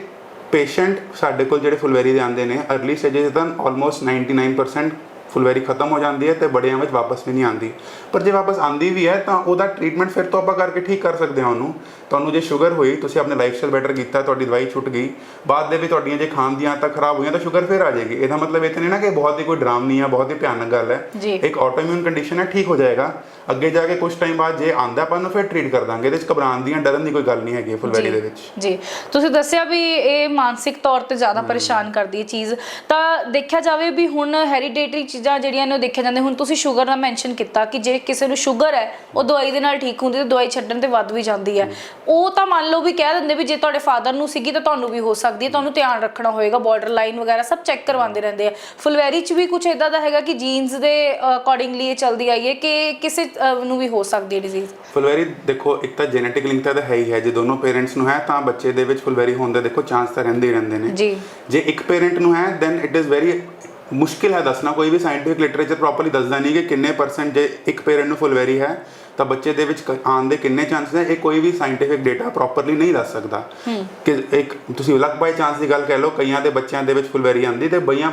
ਪੇਸ਼ੈਂਟ ਸਾਡੇ ਕੋਲ ਜਿਹੜੇ ਫੁਲਵੈਰੀ ਦੇ ਆਉਂਦੇ ਨੇ ਅਰਲੀ ਸਟੇਜਸ ਤਾਂ ਆਲਮੋਸਟ 99% ਫੁਲਵੈਰੀ ਖਤਮ ਹੋ ਜਾਂਦੀ ਹੈ ਤੇ ਬੜਿਆਂ ਵਿੱਚ ਵਾਪਸ ਵੀ ਨਹੀਂ ਆਉਂਦੀ। ਪਰ ਜੇ ਵਾਪਸ ਆਉਂਦੀ ਵੀ ਹੈ ਤਾਂ ਉਹਦਾ ਟ੍ਰੀਟਮੈਂਟ ਫਿਰ ਤੋਂ ਆਪਾਂ ਕਰਕੇ ਠੀਕ ਕਰ ਸਕਦੇ ਹਾਂ ਉਹਨੂੰ। ਤੁਹਾਨੂੰ ਜੇ ਸ਼ੂਗਰ ਹੋਈ ਤੁਸੀਂ ਆਪਣੇ ਲਾਈਫਸਟਾਈਲ ਬੈਟਰ ਕੀਤਾ ਤੁਹਾਡੀ ਦਵਾਈ ਛੁੱਟ ਗਈ ਬਾਅਦ ਦੇ ਵਿੱਚ ਤੁਹਾਡੀਆਂ ਜੇ ਖਾਣ ਦੀਆਂ ਤਾਂ ਖਰਾਬ ਹੋਈਆਂ ਤਾਂ ਸ਼ੂਗਰ ਫਿਰ ਆ ਜਾਏਗੀ। ਇਹਦਾ ਮਤਲਬ ਇਹ ਤਾਂ ਨਹੀਂ ਨਾ ਕਿ ਬਹੁਤ ਹੀ ਕੋਈ ਡਰਾਮਨੀ ਆ ਬਹੁਤ ਹੀ ਭਿਆਨਕ ਗੱਲ ਹੈ। ਇੱਕ ਆਟੋਇਮਿਊਨ ਕੰਡੀਸ਼ਨ ਹੈ ਠੀਕ ਹੋ ਜਾਏਗਾ। ਅੱਗੇ ਜਾ ਕੇ ਕੁਝ ਟਾਈਮ ਬਾਅਦ ਜੇ ਆਂਦਾ ਆਪਾਂ ਨੂੰ ਫਿਰ ਟ੍ਰੀਟ ਕਰ ਦਾਂਗੇ। ਇਹਦੇ ਵਿੱਚ ਘਬਰਾਉਣ ਦੀਆਂ ਡਰਨ ਦੀ ਕੋਈ ਗੱਲ ਨਹੀਂ ਹੈਗੀ ਫੁਲਵੈਰੀ ਦੇ ਵਿੱਚ। ਜੀ। ਤੁਸੀਂ ਦੱਸਿਆ ਵੀ ਇਹ ਮਾਨਸਿਕ ਤੌਰ ਤੇ ਜ਼ਿਆਦਾ ਪਰੇਸ਼ਾਨ ਕਰਦੀ ਹੈ ਚੀਜ਼। ਤਾਂ ਦੇਖਿਆ ਜਾਵੇ ਵੀ ਹੁਣ ਹੈਰੀਡੇਟਰੀ ਚੀਜ਼ਾਂ ਜਿਹੜੀਆਂ ਨੇ ਉਹ ਦੇਖਿਆ ਜਾਂਦੇ ਹੁਣ ਤੁਸੀਂ ਸ਼ੂਗਰ ਦਾ ਮੈਂਸ਼ਨ ਕੀਤਾ ਕਿ ਜੇ ਕਿਸੇ ਨੂੰ ਸ਼ੂਗਰ ਹੈ ਉਹ ਦਵਾਈ ਦੇ ਨਾਲ ਠੀਕ ਹੁੰਦੀ ਤੇ ਦਵਾਈ ਛੱਡਣ ਤੇ ਵੱਧ ਵੀ ਜਾਂਦੀ ਹੈ। ਉਹ ਤਾਂ ਮੰਨ ਲਓ ਵੀ ਕਹਿ ਦਿੰਦੇ ਵੀ ਜੇ ਤੁਹਾਡੇ ਫਾਦਰ ਨੂੰ ਸੀਗੀ ਤਾਂ ਤੁਹਾਨੂੰ ਵੀ ਹੋ ਸਕਦੀ ਹੈ ਤੁਹਾਨੂੰ ਧਿਆਨ ਰੱਖਣਾ ਹੋਏਗਾ ਬਾਰਡਰ ਲਾਈਨ ਵਗੈਰਾ ਸਭ ਚੈੱਕ ਕਰਵਾਉਂਦੇ ਰਹਿੰਦੇ ਆ। ਫੁਲਵੈਰੀ 'ਚ ਵੀ ਕੁਝ ਇਦਾਂ ਦਾ ਹੈਗਾ ਕਿ ਜੀਨਸ ਦੇ ਅਕੋਰਡਿੰਗਲੀ ਇਹ ਚੱਲਦੀ ਆਈ ਹੈ ਕਿ ਕਿਸੇ ਨੂੰ ਵੀ ਹੋ ਸਕਦੀ ਹੈ ਡਿਜ਼ੀਜ਼ ਫੁਲਵੈਰੀ ਦੇਖੋ ਇੱਕ ਤਾਂ ਜੈਨੇਟਿਕ ਲਿੰਕ ਤਾਂ ਹੈ ਹੀ ਹੈ ਜੇ ਦੋਨੋਂ ਪੇਰੈਂਟਸ ਨੂੰ ਹੈ ਤਾਂ ਬੱਚੇ ਦੇ ਵਿੱਚ ਫੁਲਵੈਰੀ ਹੋਣ ਦੇ ਦੇਖੋ ਚਾਂਸ ਤਾਂ ਰਹਿੰਦੇ ਹੀ ਰਹਿੰਦੇ ਨੇ। ਜੀ। ਜੇ ਇੱਕ ਪੇਰੈਂਟ ਨੂੰ ਹੈ ਦੈਨ ਇਟ ਇਜ਼ ਵੈਰੀ ਮੁਸ਼ਕਿਲ ਹੈ ਦੱਸਣਾ ਕੋਈ ਵੀ ਸਾਇੰਟਿਫਿਕ ਲਿਟਰੇਚਰ ਪ੍ਰੋਪਰਲੀ ਦੱਸਦਾ ਨਹੀਂ ਕਿ ਕਿੰਨੇ ਪਰਸੈਂਟ ਜੇ ਇੱਕ ਪੇਰੈਂਟ ਨੂੰ ਫੁਲਵੈਰੀ ਹੈ ਤਾਂ ਬੱਚੇ ਦੇ ਵਿੱਚ ਆਉਣ ਦੇ ਕਿੰਨੇ ਚਾਂਸਸ ਹੈ ਇਹ ਕੋਈ ਵੀ ਸਾਇੰਟਿਫਿਕ ਡਾਟਾ ਪ੍ਰੋਪਰਲੀ ਨਹੀਂ ਦੱਸ ਸਕਦਾ। ਕਿ ਇੱਕ ਤੁਸੀਂ ਲੱਕ ਬਾਈ ਚਾਂਸ ਦੀ ਗੱਲ ਕਹਿ ਲਓ ਕਈਆਂ ਦੇ ਬੱਚਿਆਂ ਦੇ ਵਿੱਚ ਫੁਲਵੈਰੀ ਆਉਂਦੀ ਤੇ ਬਈਆਂ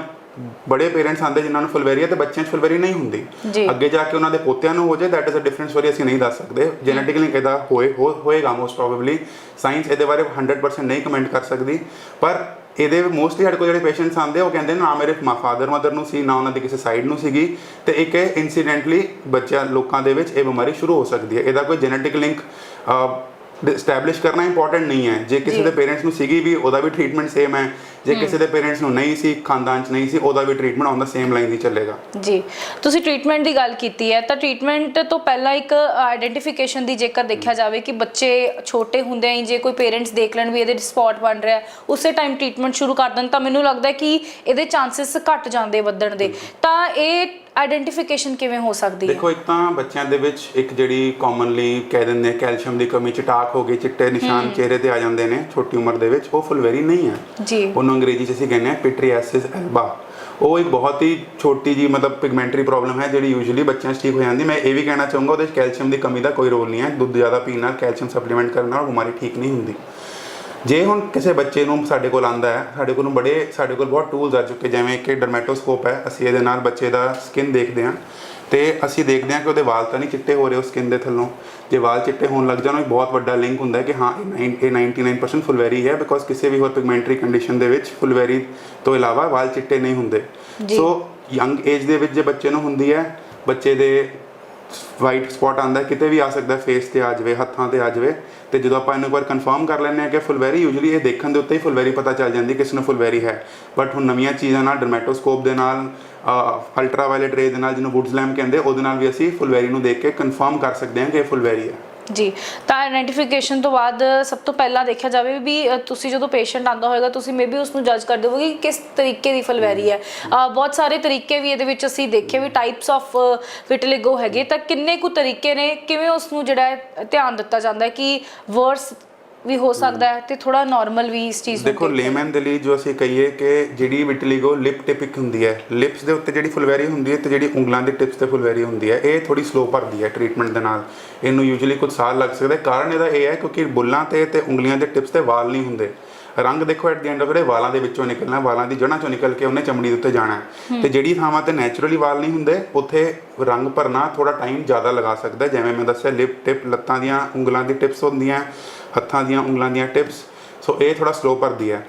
ਬੜੇ ਪੇਰੈਂਟਸ ਆਉਂਦੇ ਜਿਨ੍ਹਾਂ ਨੂੰ ਫੁਲਵੈਰੀ ਹੈ ਤੇ ਬੱਚਿਆਂ 'ਚ ਫੁਲਵੈਰੀ ਨਹੀਂ ਹੁੰਦੀ। ਅੱਗੇ ਜਾ ਕੇ ਉਹਨਾਂ ਦੇ ਪੋਤਿਆਂ ਨੂੰ ਹੋ ਜਾਏ that is a different story ਅਸੀਂ ਨਹੀਂ ਦੱਸ ਸਕਦੇ। ਜੈਨੇਟਿਕਲੀ ਇਹਦਾ ਹੋਏ ਹੋ- ਹੋਏਗਾ ਮੋਸਟ ਪ੍ਰੋਬੇਬਲੀ ਸਾਇੰਸ ਇਹਦੇ ਬਾਰੇ 100% ਨਹੀਂ ਕਮੈਂਟ ਕਰ ਸਕਦੀ। ਪਰ ਇਹਦੇ ਮੋਸਟਲੀ ਸਾਡੇ ਕੋਲ ਜਿਹੜੇ ਪੇਸ਼ੈਂਟਸ ਆਉਂਦੇ ਉਹ ਕਹਿੰਦੇ ਨਾ ਮੇਰੇ ਫਾਦਰ ਮਦਰ ਨੂੰ ਸੀ ਨਾ ਉਹਨਾਂ ਦੀ ਕਿਸੇ ਸਾਈਡ ਨੂੰ ਸੀਗੀ। ਤੇ ਇੱਕ ਇਨਸੀਡੈਂਟਲੀ ਬੱਚਿਆਂ ਲੋਕਾਂ ਦੇ ਵਿੱਚ ਇਹ ਬਿਮਾਰੀ ਸ਼ੁਰੂ ਹੋ ਸਕਦੀ ਹੈ। ਇਹਦਾ ਕੋਈ ਜੈਨੇਟਿਕ ਲਿੰਕ ਐਸਟੈਬਲਿਸ਼ ਕਰਨਾ ਇੰਪੋਰਟੈਂਟ ਨਹੀਂ ਹੈ। ਜੇ ਕਿਸੇ। ਦੇ ਪੇਰੈਂਟਸ ਨੂੰ ਸੀਗੀ ਵੀ ਉਹਦਾ ਵੀ ਟ੍ਰੀਟਮੈਂਟ ਸੇਮ ਹੈ। ਜੇ ਕਿਸੇ ਦੇ ਪੇਰੈਂਟਸ ਨੂੰ ਨਹੀਂ ਸੀ ਖਾਨਦਾਨ 'ਚ ਨਹੀਂ ਸੀ ਉਹਦਾ ਵੀ treatment on the same line ਹੀ ਚੱਲੇਗਾ। ਜੀ ਤੁਸੀਂ ਟ੍ਰੀਟਮੈਂਟ ਦੀ ਗੱਲ ਕੀਤੀ ਹੈ ਤਾਂ ਟ੍ਰੀਟਮੈਂਟ ਤੋਂ ਪਹਿਲਾਂ ਇੱਕ ਆਇਡੈਂਟੀਫਿਕੇਸ਼ਨ ਦੀ ਜੇਕਰ ਦੇਖਿਆ ਜਾਵੇ ਕਿ ਬੱਚੇ ਛੋਟੇ ਹੁੰਦੇ ਆਂ ਜੇ ਕੋਈ ਪੇਰੈਂਟਸ ਦੇਖ ਲੈਣ ਵੀ ਇਹਦੇ ਸਪੌਟ ਬਣ ਰਿਹਾ ਉਸੇ ਟਾਈਮ ਟ੍ਰੀਟਮੈਂਟ ਸ਼ੁਰੂ ਕਰ ਦੇਣ ਤਾਂ ਮੈਨੂੰ ਲੱਗਦਾ ਹੈ ਕਿ ਇਹਦੇ ਚਾਂਸਸ ਘਟ ਜਾਂਦੇ ਵੱਧਣ ਦੇ। ਤਾਂ ਇਹ ਆਇਡੈਂਟੀਫਿਕੇਸ਼ਨ ਕਿਵੇਂ ਹੋ ਸਕਦੀ ਹੈ? ਦੇਖੋ ਇੱਕ ਤਾਂ ਬੱਚਿਆਂ ਦੇ ਵਿੱਚ ਇੱਕ ਜਿਹੜੀ ਕਾਮਨਲੀ ਕਹਿ ਦਿੰਦੇ ਕੈਲਸ਼ੀਅਮ ਦੀ ਕਮੀ ਚਟਾਕ ਹੋ ਗਈ ਚਿੱਟੇ ਨਿਸ਼ਾਨ ਚਿਹਰੇ ਤੇ ਆ ਜਾਂਦੇ ਨੇ ਛੋਟੀ ਉਮਰ ਦੇ ਵਿੱਚ ਉਹ ਫੁਲਵੈਰੀ ਨਹੀਂ ਹੈ। ਜੀ। ਉਹਨੂੰ ਅੰਗਰੇਜ਼ੀ 'ਚ ਅਸੀਂ ਕਹਿੰਦੇ ਆ ਪਿਟਰੀਆਸਿਸ ਐਲਬਾ ਉਹ ਇੱਕ ਬਹੁਤ ਹੀ ਛੋਟੀ ਜੀ ਮਤਲਬ ਪਿਗਮੈਂਟਰੀ ਪ੍ਰੋਬਲਮ ਹੈ ਜਿਹੜੀ ਯੂਜੂਲੀ ਬੱਚਿਆਂ 'ਚ ਠੀਕ ਹੋ ਜਾਂਦੀ। ਮੈਂ ਇਹ ਵੀ ਕਹਿਣਾ ਚਾਹੂੰਗਾ, ਉਹਦੇ 'ਚ ਕੈਲਸ਼ੀਅਮ ਦੀ ਕਮੀ ਦਾ ਕੋਈ ਰੋਲ ਨਹੀਂ ਹੈ। ਦੁੱਧ ਜ਼ਿਆਦਾ ਪੀਣ ਨਾਲ ਕੈਲਸ਼ੀਅਮ ਸਪਲੀਮੈਂਟ ਕਰਨ ਨਾਲ ਬਿਮਾਰੀ ਠੀਕ ਨਹੀਂ ਹੁੰਦੀ। ਜੇ ਹੁਣ ਕਿਸੇ ਬੱਚੇ ਨੂੰ ਸਾਡੇ ਕੋਲ ਆਂਦਾ ਹੈ, ਸਾਡੇ ਕੋਲ ਬੜੇ, ਸਾਡੇ ਕੋਲ ਬਹੁਤ ਟੂਲਸ ਆ ਚੁੱਕੇ, ਜਿਵੇਂ ਕਿ ਡਰਮੈਟੋਸਕੋਪ ਹੈ। ਅਸੀਂ ਇਹਦੇ ਨਾਲ ਬੱਚੇ ਦਾ ਸਕਿਨ ਦੇਖਦੇ ਹਾਂ। ਤੇ ਅਸੀਂ ਦੇਖਦੇ ਹਾਂ ਕਿ ਉਹਦੇ ਵਾਲ ਤਾਂ ਨਹੀਂ ਚਿੱਟੇ ਹੋ ਰਹੇ ਉਸ ਸਕਿਨ ਦੇ ਥੱਲੋਂ। ਜੇ ਵਾਲ ਚਿੱਟੇ ਹੋਣ ਲੱਗ ਜਾਣ ਉਹ ਬਹੁਤ ਵੱਡਾ ਲਿੰਕ ਹੁੰਦਾ ਹੈ ਕਿ ਹਾਂ ਇਹ nine- ਇਹ 99% ਫੁਲਵੈਰੀ ਹੈ ਬਿਕੋਜ਼ ਕਿਸੇ ਵੀ ਹੋਰ ਪਿਗਮੈਂਟਰੀ ਕੰਡੀਸ਼ਨ ਦੇ ਵਿੱਚ ਫੁਲਵੈਰੀ ਤੋਂ ਇਲਾਵਾ ਵਾਲ ਚਿੱਟੇ ਨਹੀਂ ਹੁੰਦੇ। ਸੋ ਯੰਗ ਏਜ ਦੇ ਵਿੱਚ ਜੇ ਬੱਚੇ ਨੂੰ ਹੁੰਦੀ ਹੈ ਬੱਚੇ ਦੇ ਵਾਈਟ ਸਪੌਟ ਆਂਦਾ ਕਿਤੇ ਵੀ ਆ ਸਕਦਾ ਫੇਸ ਤੇ ਆ ਜਾਵੇ ਹੱਥਾਂ ਤੇ ਆ ਜਾਵੇ ਤੇ ਜਦੋਂ ਆਪਾਂ ਇਹਨੂੰ ਇੱਕ ਵਾਰ ਕਨਫਰਮ ਕਰ ਲੈਂਦੇ ਹਾਂ ਕਿ ਫੁਲਵੈਰੀ ਯੂਜੂਲੀ ਇਹ ਦੇਖਣ ਦੇ ਉੱਤੇ ਹੀ ਫੁਲਵੈਰੀ ਪਤਾ ਚੱਲ ਜਾਂਦੀ ਕਿਸ ਨੂੰ ਫੁਲਵੈਰੀ ਹੈ। ਬਟ ਹੁਣ ਨਵੀਆਂ ਚੀਜ਼ਾਂ ਨਾਲ ਡਰਮੈਟੋਸਕੋਪ ਦੇ ਨਾਲ ਅਲਟਰਾ ਵਾਇਲਟ ਰੇ ਦੇ ਨਾਲ ਜਿਹਨੂੰ ਵੁੱਡਸ ਲੈਂਪ ਕਹਿੰਦੇ ਉਹਦੇ ਨਾਲ ਵੀ ਅਸੀਂ ਫੁਲਵੈਰੀ ਨੂੰ ਦੇਖ ਕੇ ਕਨਫਰਮ ਕਰ ਸਕਦੇ ਹਾਂ ਕਿ ਇਹ ਫੁਲਵੈਰੀ ਹੈ। ਜੀ ਤਾਂ ਆਇਡੈਂਟੀਫਿਕੇਸ਼ਨ ਤੋਂ ਬਾਅਦ ਸਭ ਤੋਂ ਪਹਿਲਾਂ ਦੇਖਿਆ ਜਾਵੇ ਵੀ ਤੁਸੀਂ ਜਦੋਂ ਪੇਸ਼ੈਂਟ ਆਂਦਾ ਹੋਏਗਾ ਤੁਸੀਂ ਮੇਬੀ ਉਸ ਨੂੰ ਜੱਜ ਕਰਦੇ ਹੋਵੋਗੇ ਕਿ ਕਿਸ ਤਰੀਕੇ ਦੀ ਫਲਵੈਰੀ ਹੈ। ਬਹੁਤ ਸਾਰੇ ਤਰੀਕੇ ਵੀ ਇਹਦੇ ਵਿੱਚ ਅਸੀਂ ਦੇਖੇ ਵੀ ਟਾਈਪਸ ਆਫ ਵਿਟਲਿਗੋ ਹੈਗੇ। ਤਾਂ ਕਿੰਨੇ ਕੁ ਤਰੀਕੇ ਨੇ ਕਿਵੇਂ ਉਸ ਨੂੰ ਜਿਹੜਾ ਧਿਆਨ ਦਿੱਤਾ ਜਾਂਦਾ ਹੈ ਕਿ ਵਰਸ ਵੀ ਹੋ ਸਕਦਾ ਹੈ ਤੇ ਥੋੜਾ ਨਾਰਮਲ ਵੀ ਇਸ ਚੀਜ਼ ਨੂੰ ਦੇਖੋ ਲੇਮਨ ਦੇ ਲਈ ਜੋ ਅਸੀਂ ਕਹੀਏ ਕਿ ਜਿਹੜੀ ਵਿਟਲੀਗੋ ਲਿਪ ਟਿਪਿਕ ਹੁੰਦੀ ਹੈ ਲਿਪਸ ਦੇ ਉੱਤੇ ਜਿਹੜੀ ਫੁਲਵੈਰੀ ਹੁੰਦੀ ਹੈ ਤੇ ਜਿਹੜੀ ਉਂਗਲਾਂ ਦੇ ਟਿਪਸ ਤੇ ਫੁਲਵੈਰੀ ਹੁੰਦੀ ਹੈ ਇਹ ਥੋੜੀ ਸਲੋ ਭਰਦੀ ਹੈ ਟ੍ਰੀਟਮੈਂਟ ਦੇ ਨਾਲ। ਇਹਨੂੰ ਯੂਜੂਲੀ ਕੁਝ ਸਾਲ ਲੱਗ ਸਕਦੇ ਕਾਰਨ ਇਹਦਾ ਇਹ ਹੈ ਕਿਉਂਕਿ ਬੁੱਲਾਂ ਤੇ ਤੇ ਉਂਗਲੀਆਂ ਦੇ ਟਿਪਸ ਤੇ ਵਾਲ ਨਹੀਂ ਹੁੰਦੇ। ਰੰਗ ਦੇਖੋ at the end of day ਵਾਲਾਂ ਦੇ ਵਿੱਚੋਂ ਨਿਕਲਣਾ ਵਾਲਾਂ ਦੀ ਜੜ੍ਹਾਂ ਚੋਂ ਨਿਕਲ ਕੇ ਉਹਨੇ ਚਮੜੀ ਦੇ ਉੱਤੇ ਜਾਣਾ। ਤੇ ਜਿਹੜੀ ਥਾਵਾਂ ਤੇ ਨੈਚੁਰਲੀ ਵਾਲ ਨਹੀਂ ਹੁੰਦੇ ਉੱਥੇ ਰੰਗ ਭਰਨਾ ਥੋੜਾ ਟਾਈਮ ਜ਼ਿਆਦਾ ਲਗਾ ਸਕਦਾ। ਜਿਵੇਂ ਮੈਂ ਦੱਸਿਆ ਲਿਪ ਟਿਪ ਲੱਤਾਂ ਦੀਆਂ ਉਂਗਲਾਂ ਦੀ ਟਿਪਸ ਹੁੰਦੀਆਂ ਹੱਥਾਂ ਦੀਆਂ ਉਂਗਲਾਂ ਦੀਆਂ ਟਿਪਸ ਸੋ ਇਹ ਥੋੜਾ ਸਲੋ ਭਰਦੀ ਹੈ।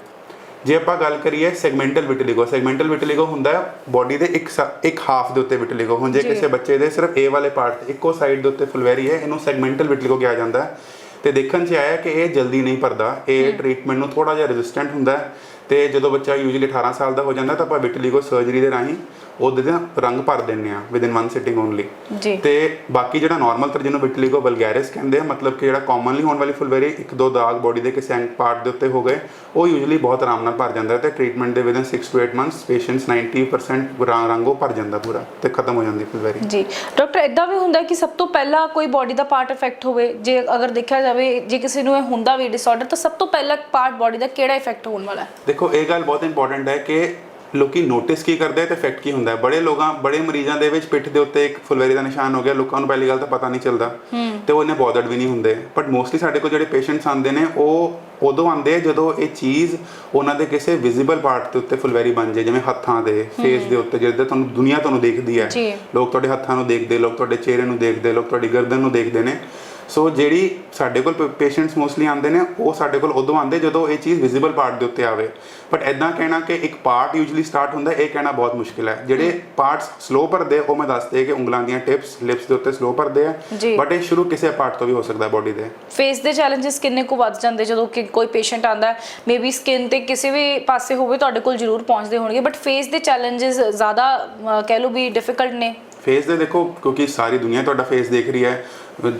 ਜੇ ਆਪਾਂ ਗੱਲ ਕਰੀਏ ਸੈਗਮੈਂਟਲ ਵਿਟਿਲਿਗੋ ਸੈਗਮੈਂਟਲ ਵਿਟਿਲਿਗੋ ਹੁੰਦਾ ਹੈ ਬਾਡੀ ਦੇ ਇੱਕ ਇੱਕ ਹਾਫ ਦੇ ਉੱਤੇ ਵਿਟਿਲਿਗੋ ਹੁਣ ਜੇ। ਕਿਸੇ ਬੱਚੇ ਦੇ ਸਿਰਫ A ਵਾਲੇ ਪਾਰਟ ਇੱਕੋ ਸਾਈਡ ਦੇ ਉੱਤੇ ਫੁਲਵੈਰੀ ਹੈ ਇਹਨੂੰ ਸੈਗਮੈਂਟਲ ਵਿਟਿਲਿਗੋ ਕਿਹਾ ਜਾਂਦਾ ਹੈ। ਤੇ ਦੇਖਣ 'ਚ ਆਇਆ ਕਿ ਇਹ ਜਲਦੀ ਨਹੀਂ ਭਰਦਾ। ਇਹ ਟ੍ਰੀਟਮੈਂਟ ਨੂੰ ਥੋੜਾ ਜਿਹਾ ਰੈਜ਼ਿਸਟੈਂਟ ਹੁੰਦਾ ਹੈ। ਤੇ ਜਦੋਂ ਬੱਚਾ ਯੂਜੂਲੀ 18 ਸਾਲ ਦਾ ਹੋ ਜਾਂਦਾ ਤਾਂ ਆਪਾਂ ਵਿਟਲੀਗੋ ਸਰਜਰੀ ਦੇ ਰਾਹੀਂ ਉਹਦੇ ਦਾ ਰੰਗ ਭਰ ਦਿੰਨੇ ਆ ਵਿਦਿਨ ਵਨ ਸਿਟਿੰਗ ਓਨਲੀ ਜੀ। ਤੇ ਬਾਕੀ ਜਿਹੜਾ ਨਾਰਮਲ ਤਰ ਜਿਹਨੂੰ ਵਿਟਲੀਗੋ ਵਲਗੈਰਿਸ ਕਹਿੰਦੇ ਆ ਮਤਲਬ ਕਿ ਜਿਹੜਾ ਕਾਮਨਲੀ ਹੋਣ ਵਾਲੀ ਫੁਲਵੇਰੀ ਇੱਕ ਦੋ ਦਾਗ ਬੋਡੀ ਦੇ ਕਿਸੇ ਐਂਗ ਪਾਰਟ ਦੇ ਉੱਤੇ ਹੋ ਗਏ ਉਹ ਯੂਜੂਲੀ ਬਹੁਤ ਆਰਾਮ ਨਾਲ ਭਰ ਜਾਂਦਾ ਤੇ ਟ੍ਰੀਟਮੈਂਟ ਦੇ ਵਿਦਿਨ 6 ਟੂ 8 ਮੰਥਸ ਪੇਸ਼ੈਂਟਸ 90% ਰਾਂ- ਰੰਗ ਉਹ ਭਰ ਜਾਂਦਾ ਪੂਰਾ ਤੇ ਖਤਮ ਹੋ ਜਾਂਦੀ ਫੁਲਵੇਰੀ। ਜੀ। ਡਾਕਟਰ ਇਦਾਂ ਵੀ ਹੁੰਦਾ ਕਿ ਸਭ ਤੋਂ ਪਹਿਲਾਂ ਕੋਈ ਬਾਡੀ ਦਾ ਪਾਰਟ ਇਫੈਕਟ ਹੋਵੇ ਜੇ ਅਗਰ ਦੇਖਿਆ ਜਾਵੇ ਜੇ ਕਿਸੇ ਨੂੰ ਇਹ ਹੁੰਦਾ ਵੀ ਡਿਸਆਰਡਰ ਤਾਂ ਸਭ ਤੋਂ ਪਹਿਲਾ ਪਾਰਟ ਬਾਡੀ ਦਾ ਕਿਹੜਾ ਇਫੈਕਟ ਹੋਣ ਵਾਲਾ ਹੈ? ਦੇਖੋ ਇਹ ਗੱਲ ਬਹੁਤ ਇੰਪੋਰਟੈਂਟ ਹੈ ਕਿ ਲੋਕੀ ਨੋਟਿਸ ਕੀ ਕਰਦੇ ਤੇ ਇਫੈਕਟ ਕੀ ਹੁੰਦਾ ਹੈ? ਬੜੇ ਲੋਕਾਂ ਬੜੇ ਮਰੀਜ਼ਾਂ ਦੇ ਵਿੱਚ ਪਿੱਠ ਦੇ ਉੱਤੇ ਇੱਕ ਫੁਲਵੇਰੀ ਦਾ ਨਿਸ਼ਾਨ ਹੋ ਗਿਆ ਲੋਕਾਂ ਨੂੰ ਪਹਿਲੀ ਗੱਲ ਤਾਂ ਪਤਾ ਨਹੀਂ ਚੱਲਦਾ ਤੇ ਉਹ ਇਹਨੇ ਬੋਦਰਡ ਵੀ ਨਹੀਂ ਹੁੰਦੇ। ਬਟ ਮੋਸਟਲੀ ਸਾਡੇ ਕੋਲ ਜਿਹੜੇ ਪੇਸ਼ੈਂਟਸ ਆਉਂਦੇ ਨੇ ਉਹ ਉਦੋਂ ਆਉਂਦੇ ਜਦੋਂ ਇਹ ਚੀਜ਼ ਉਹਨਾਂ ਦੇ ਕਿਸੇ ਵਿਜ਼ੀਬਲ ਪਾਰਟ ਦੇ ਉੱਤੇ ਫੁਲਵੇਰੀ ਬਣ ਜਾਏ ਜਿਵੇਂ ਹੱਥਾਂ ਦੇ ਫੇਸ ਦੇ ਉੱਤੇ ਜਿਹਦੇ ਤੁਹਾਨੂੰ ਦੁਨੀਆ ਤੁਹਾਨੂੰ ਦੇਖਦੀ ਹੈ। ਲੋਕ ਤੁਹਾਡੇ ਹੱਥਾਂ ਨੂੰ ਦੇਖਦੇ ਲੋਕ ਤੁਹਾਡੇ ਚਿਹਰੇ ਨੂੰ ਦੇਖਦੇ ਲੋਕ ਤੁਹਾਡੀ ਗਰਦਨ ਨੂੰ ਦੇਖਦੇ ਨੇ। ਸੋ ਜਿਹੜੀ ਸਾਡੇ ਕੋਲ ਪੇਸ਼ੈਂਟਸ ਮੋਸਟਲੀ ਆਉਂਦੇ ਨੇ ਉਹ ਸਾਡੇ ਕੋਲ ਉਦੋਂ ਆਉਂਦੇ ਜਦੋਂ ਇਹ ਚੀਜ਼ ਵਿਜ਼ੀਬਲ ਪਾਰਟ ਦੇ ਉੱਤੇ ਆਵੇ। ਬਟ ਐਦਾਂ ਕਹਿਣਾ ਕਿ ਇੱਕ ਪਾਰਟ ਯੂਜੂਲੀ ਸਟਾਰਟ ਹੁੰਦਾ ਇਹ ਕਹਿਣਾ ਬਹੁਤ ਮੁਸ਼ਕਿਲ ਹੈ। ਜਿਹੜੇ ਪਾਰਟਸ ਸਲੋ ਭਰਦੇ ਉਹ ਮੈਂ ਦੱਸਦੇ ਕਿ ਉਂਗਲਾਂ ਦੀਆਂ ਟਿਪਸ ਲਿਪਸ ਦੇ ਉੱਤੇ ਸਲੋ ਭਰਦੇ ਆ। ਬਟ ਇਹ ਸ਼ੁਰੂ ਕਿਸੇ ਪਾਰਟ ਤੋਂ ਵੀ ਹੋ ਸਕਦਾ ਬੋਡੀ ਦੇ। ਫੇਸ ਦੇ ਚੈਲੰਜਸ ਕਿੰਨੇ ਕੁ ਵੱਧ ਜਾਂਦੇ ਜਦੋਂ ਕਿ ਕੋਈ ਪੇਸ਼ੈਂਟ ਆਂਦਾ ਮੇਬੀ ਸਕਿਨ ਤੇ ਕਿਸੇ ਵੀ ਪਾਸੇ ਹੋਵੇ ਤੁਹਾਡੇ ਕੋਲ ਜ਼ਰੂਰ ਪਹੁੰਚਦੇ ਹੋਣਗੇ ਬਟ ਫੇਸ ਦੇ ਚੈਲੰਜਸ ਜ਼ਿਆਦਾ ਕਹਿ ਲਓ ਵੀ ਡਿਫਿਕਲਟ ਨੇ। ਫੇਸ ਦੇ ਦੇਖੋ ਕਿਉਂਕਿ ਸਾਰੀ ਦੁਨੀਆ ਤੁਹਾਡਾ ਫੇਸ ਦੇਖ ਰਹੀ ਹੈ।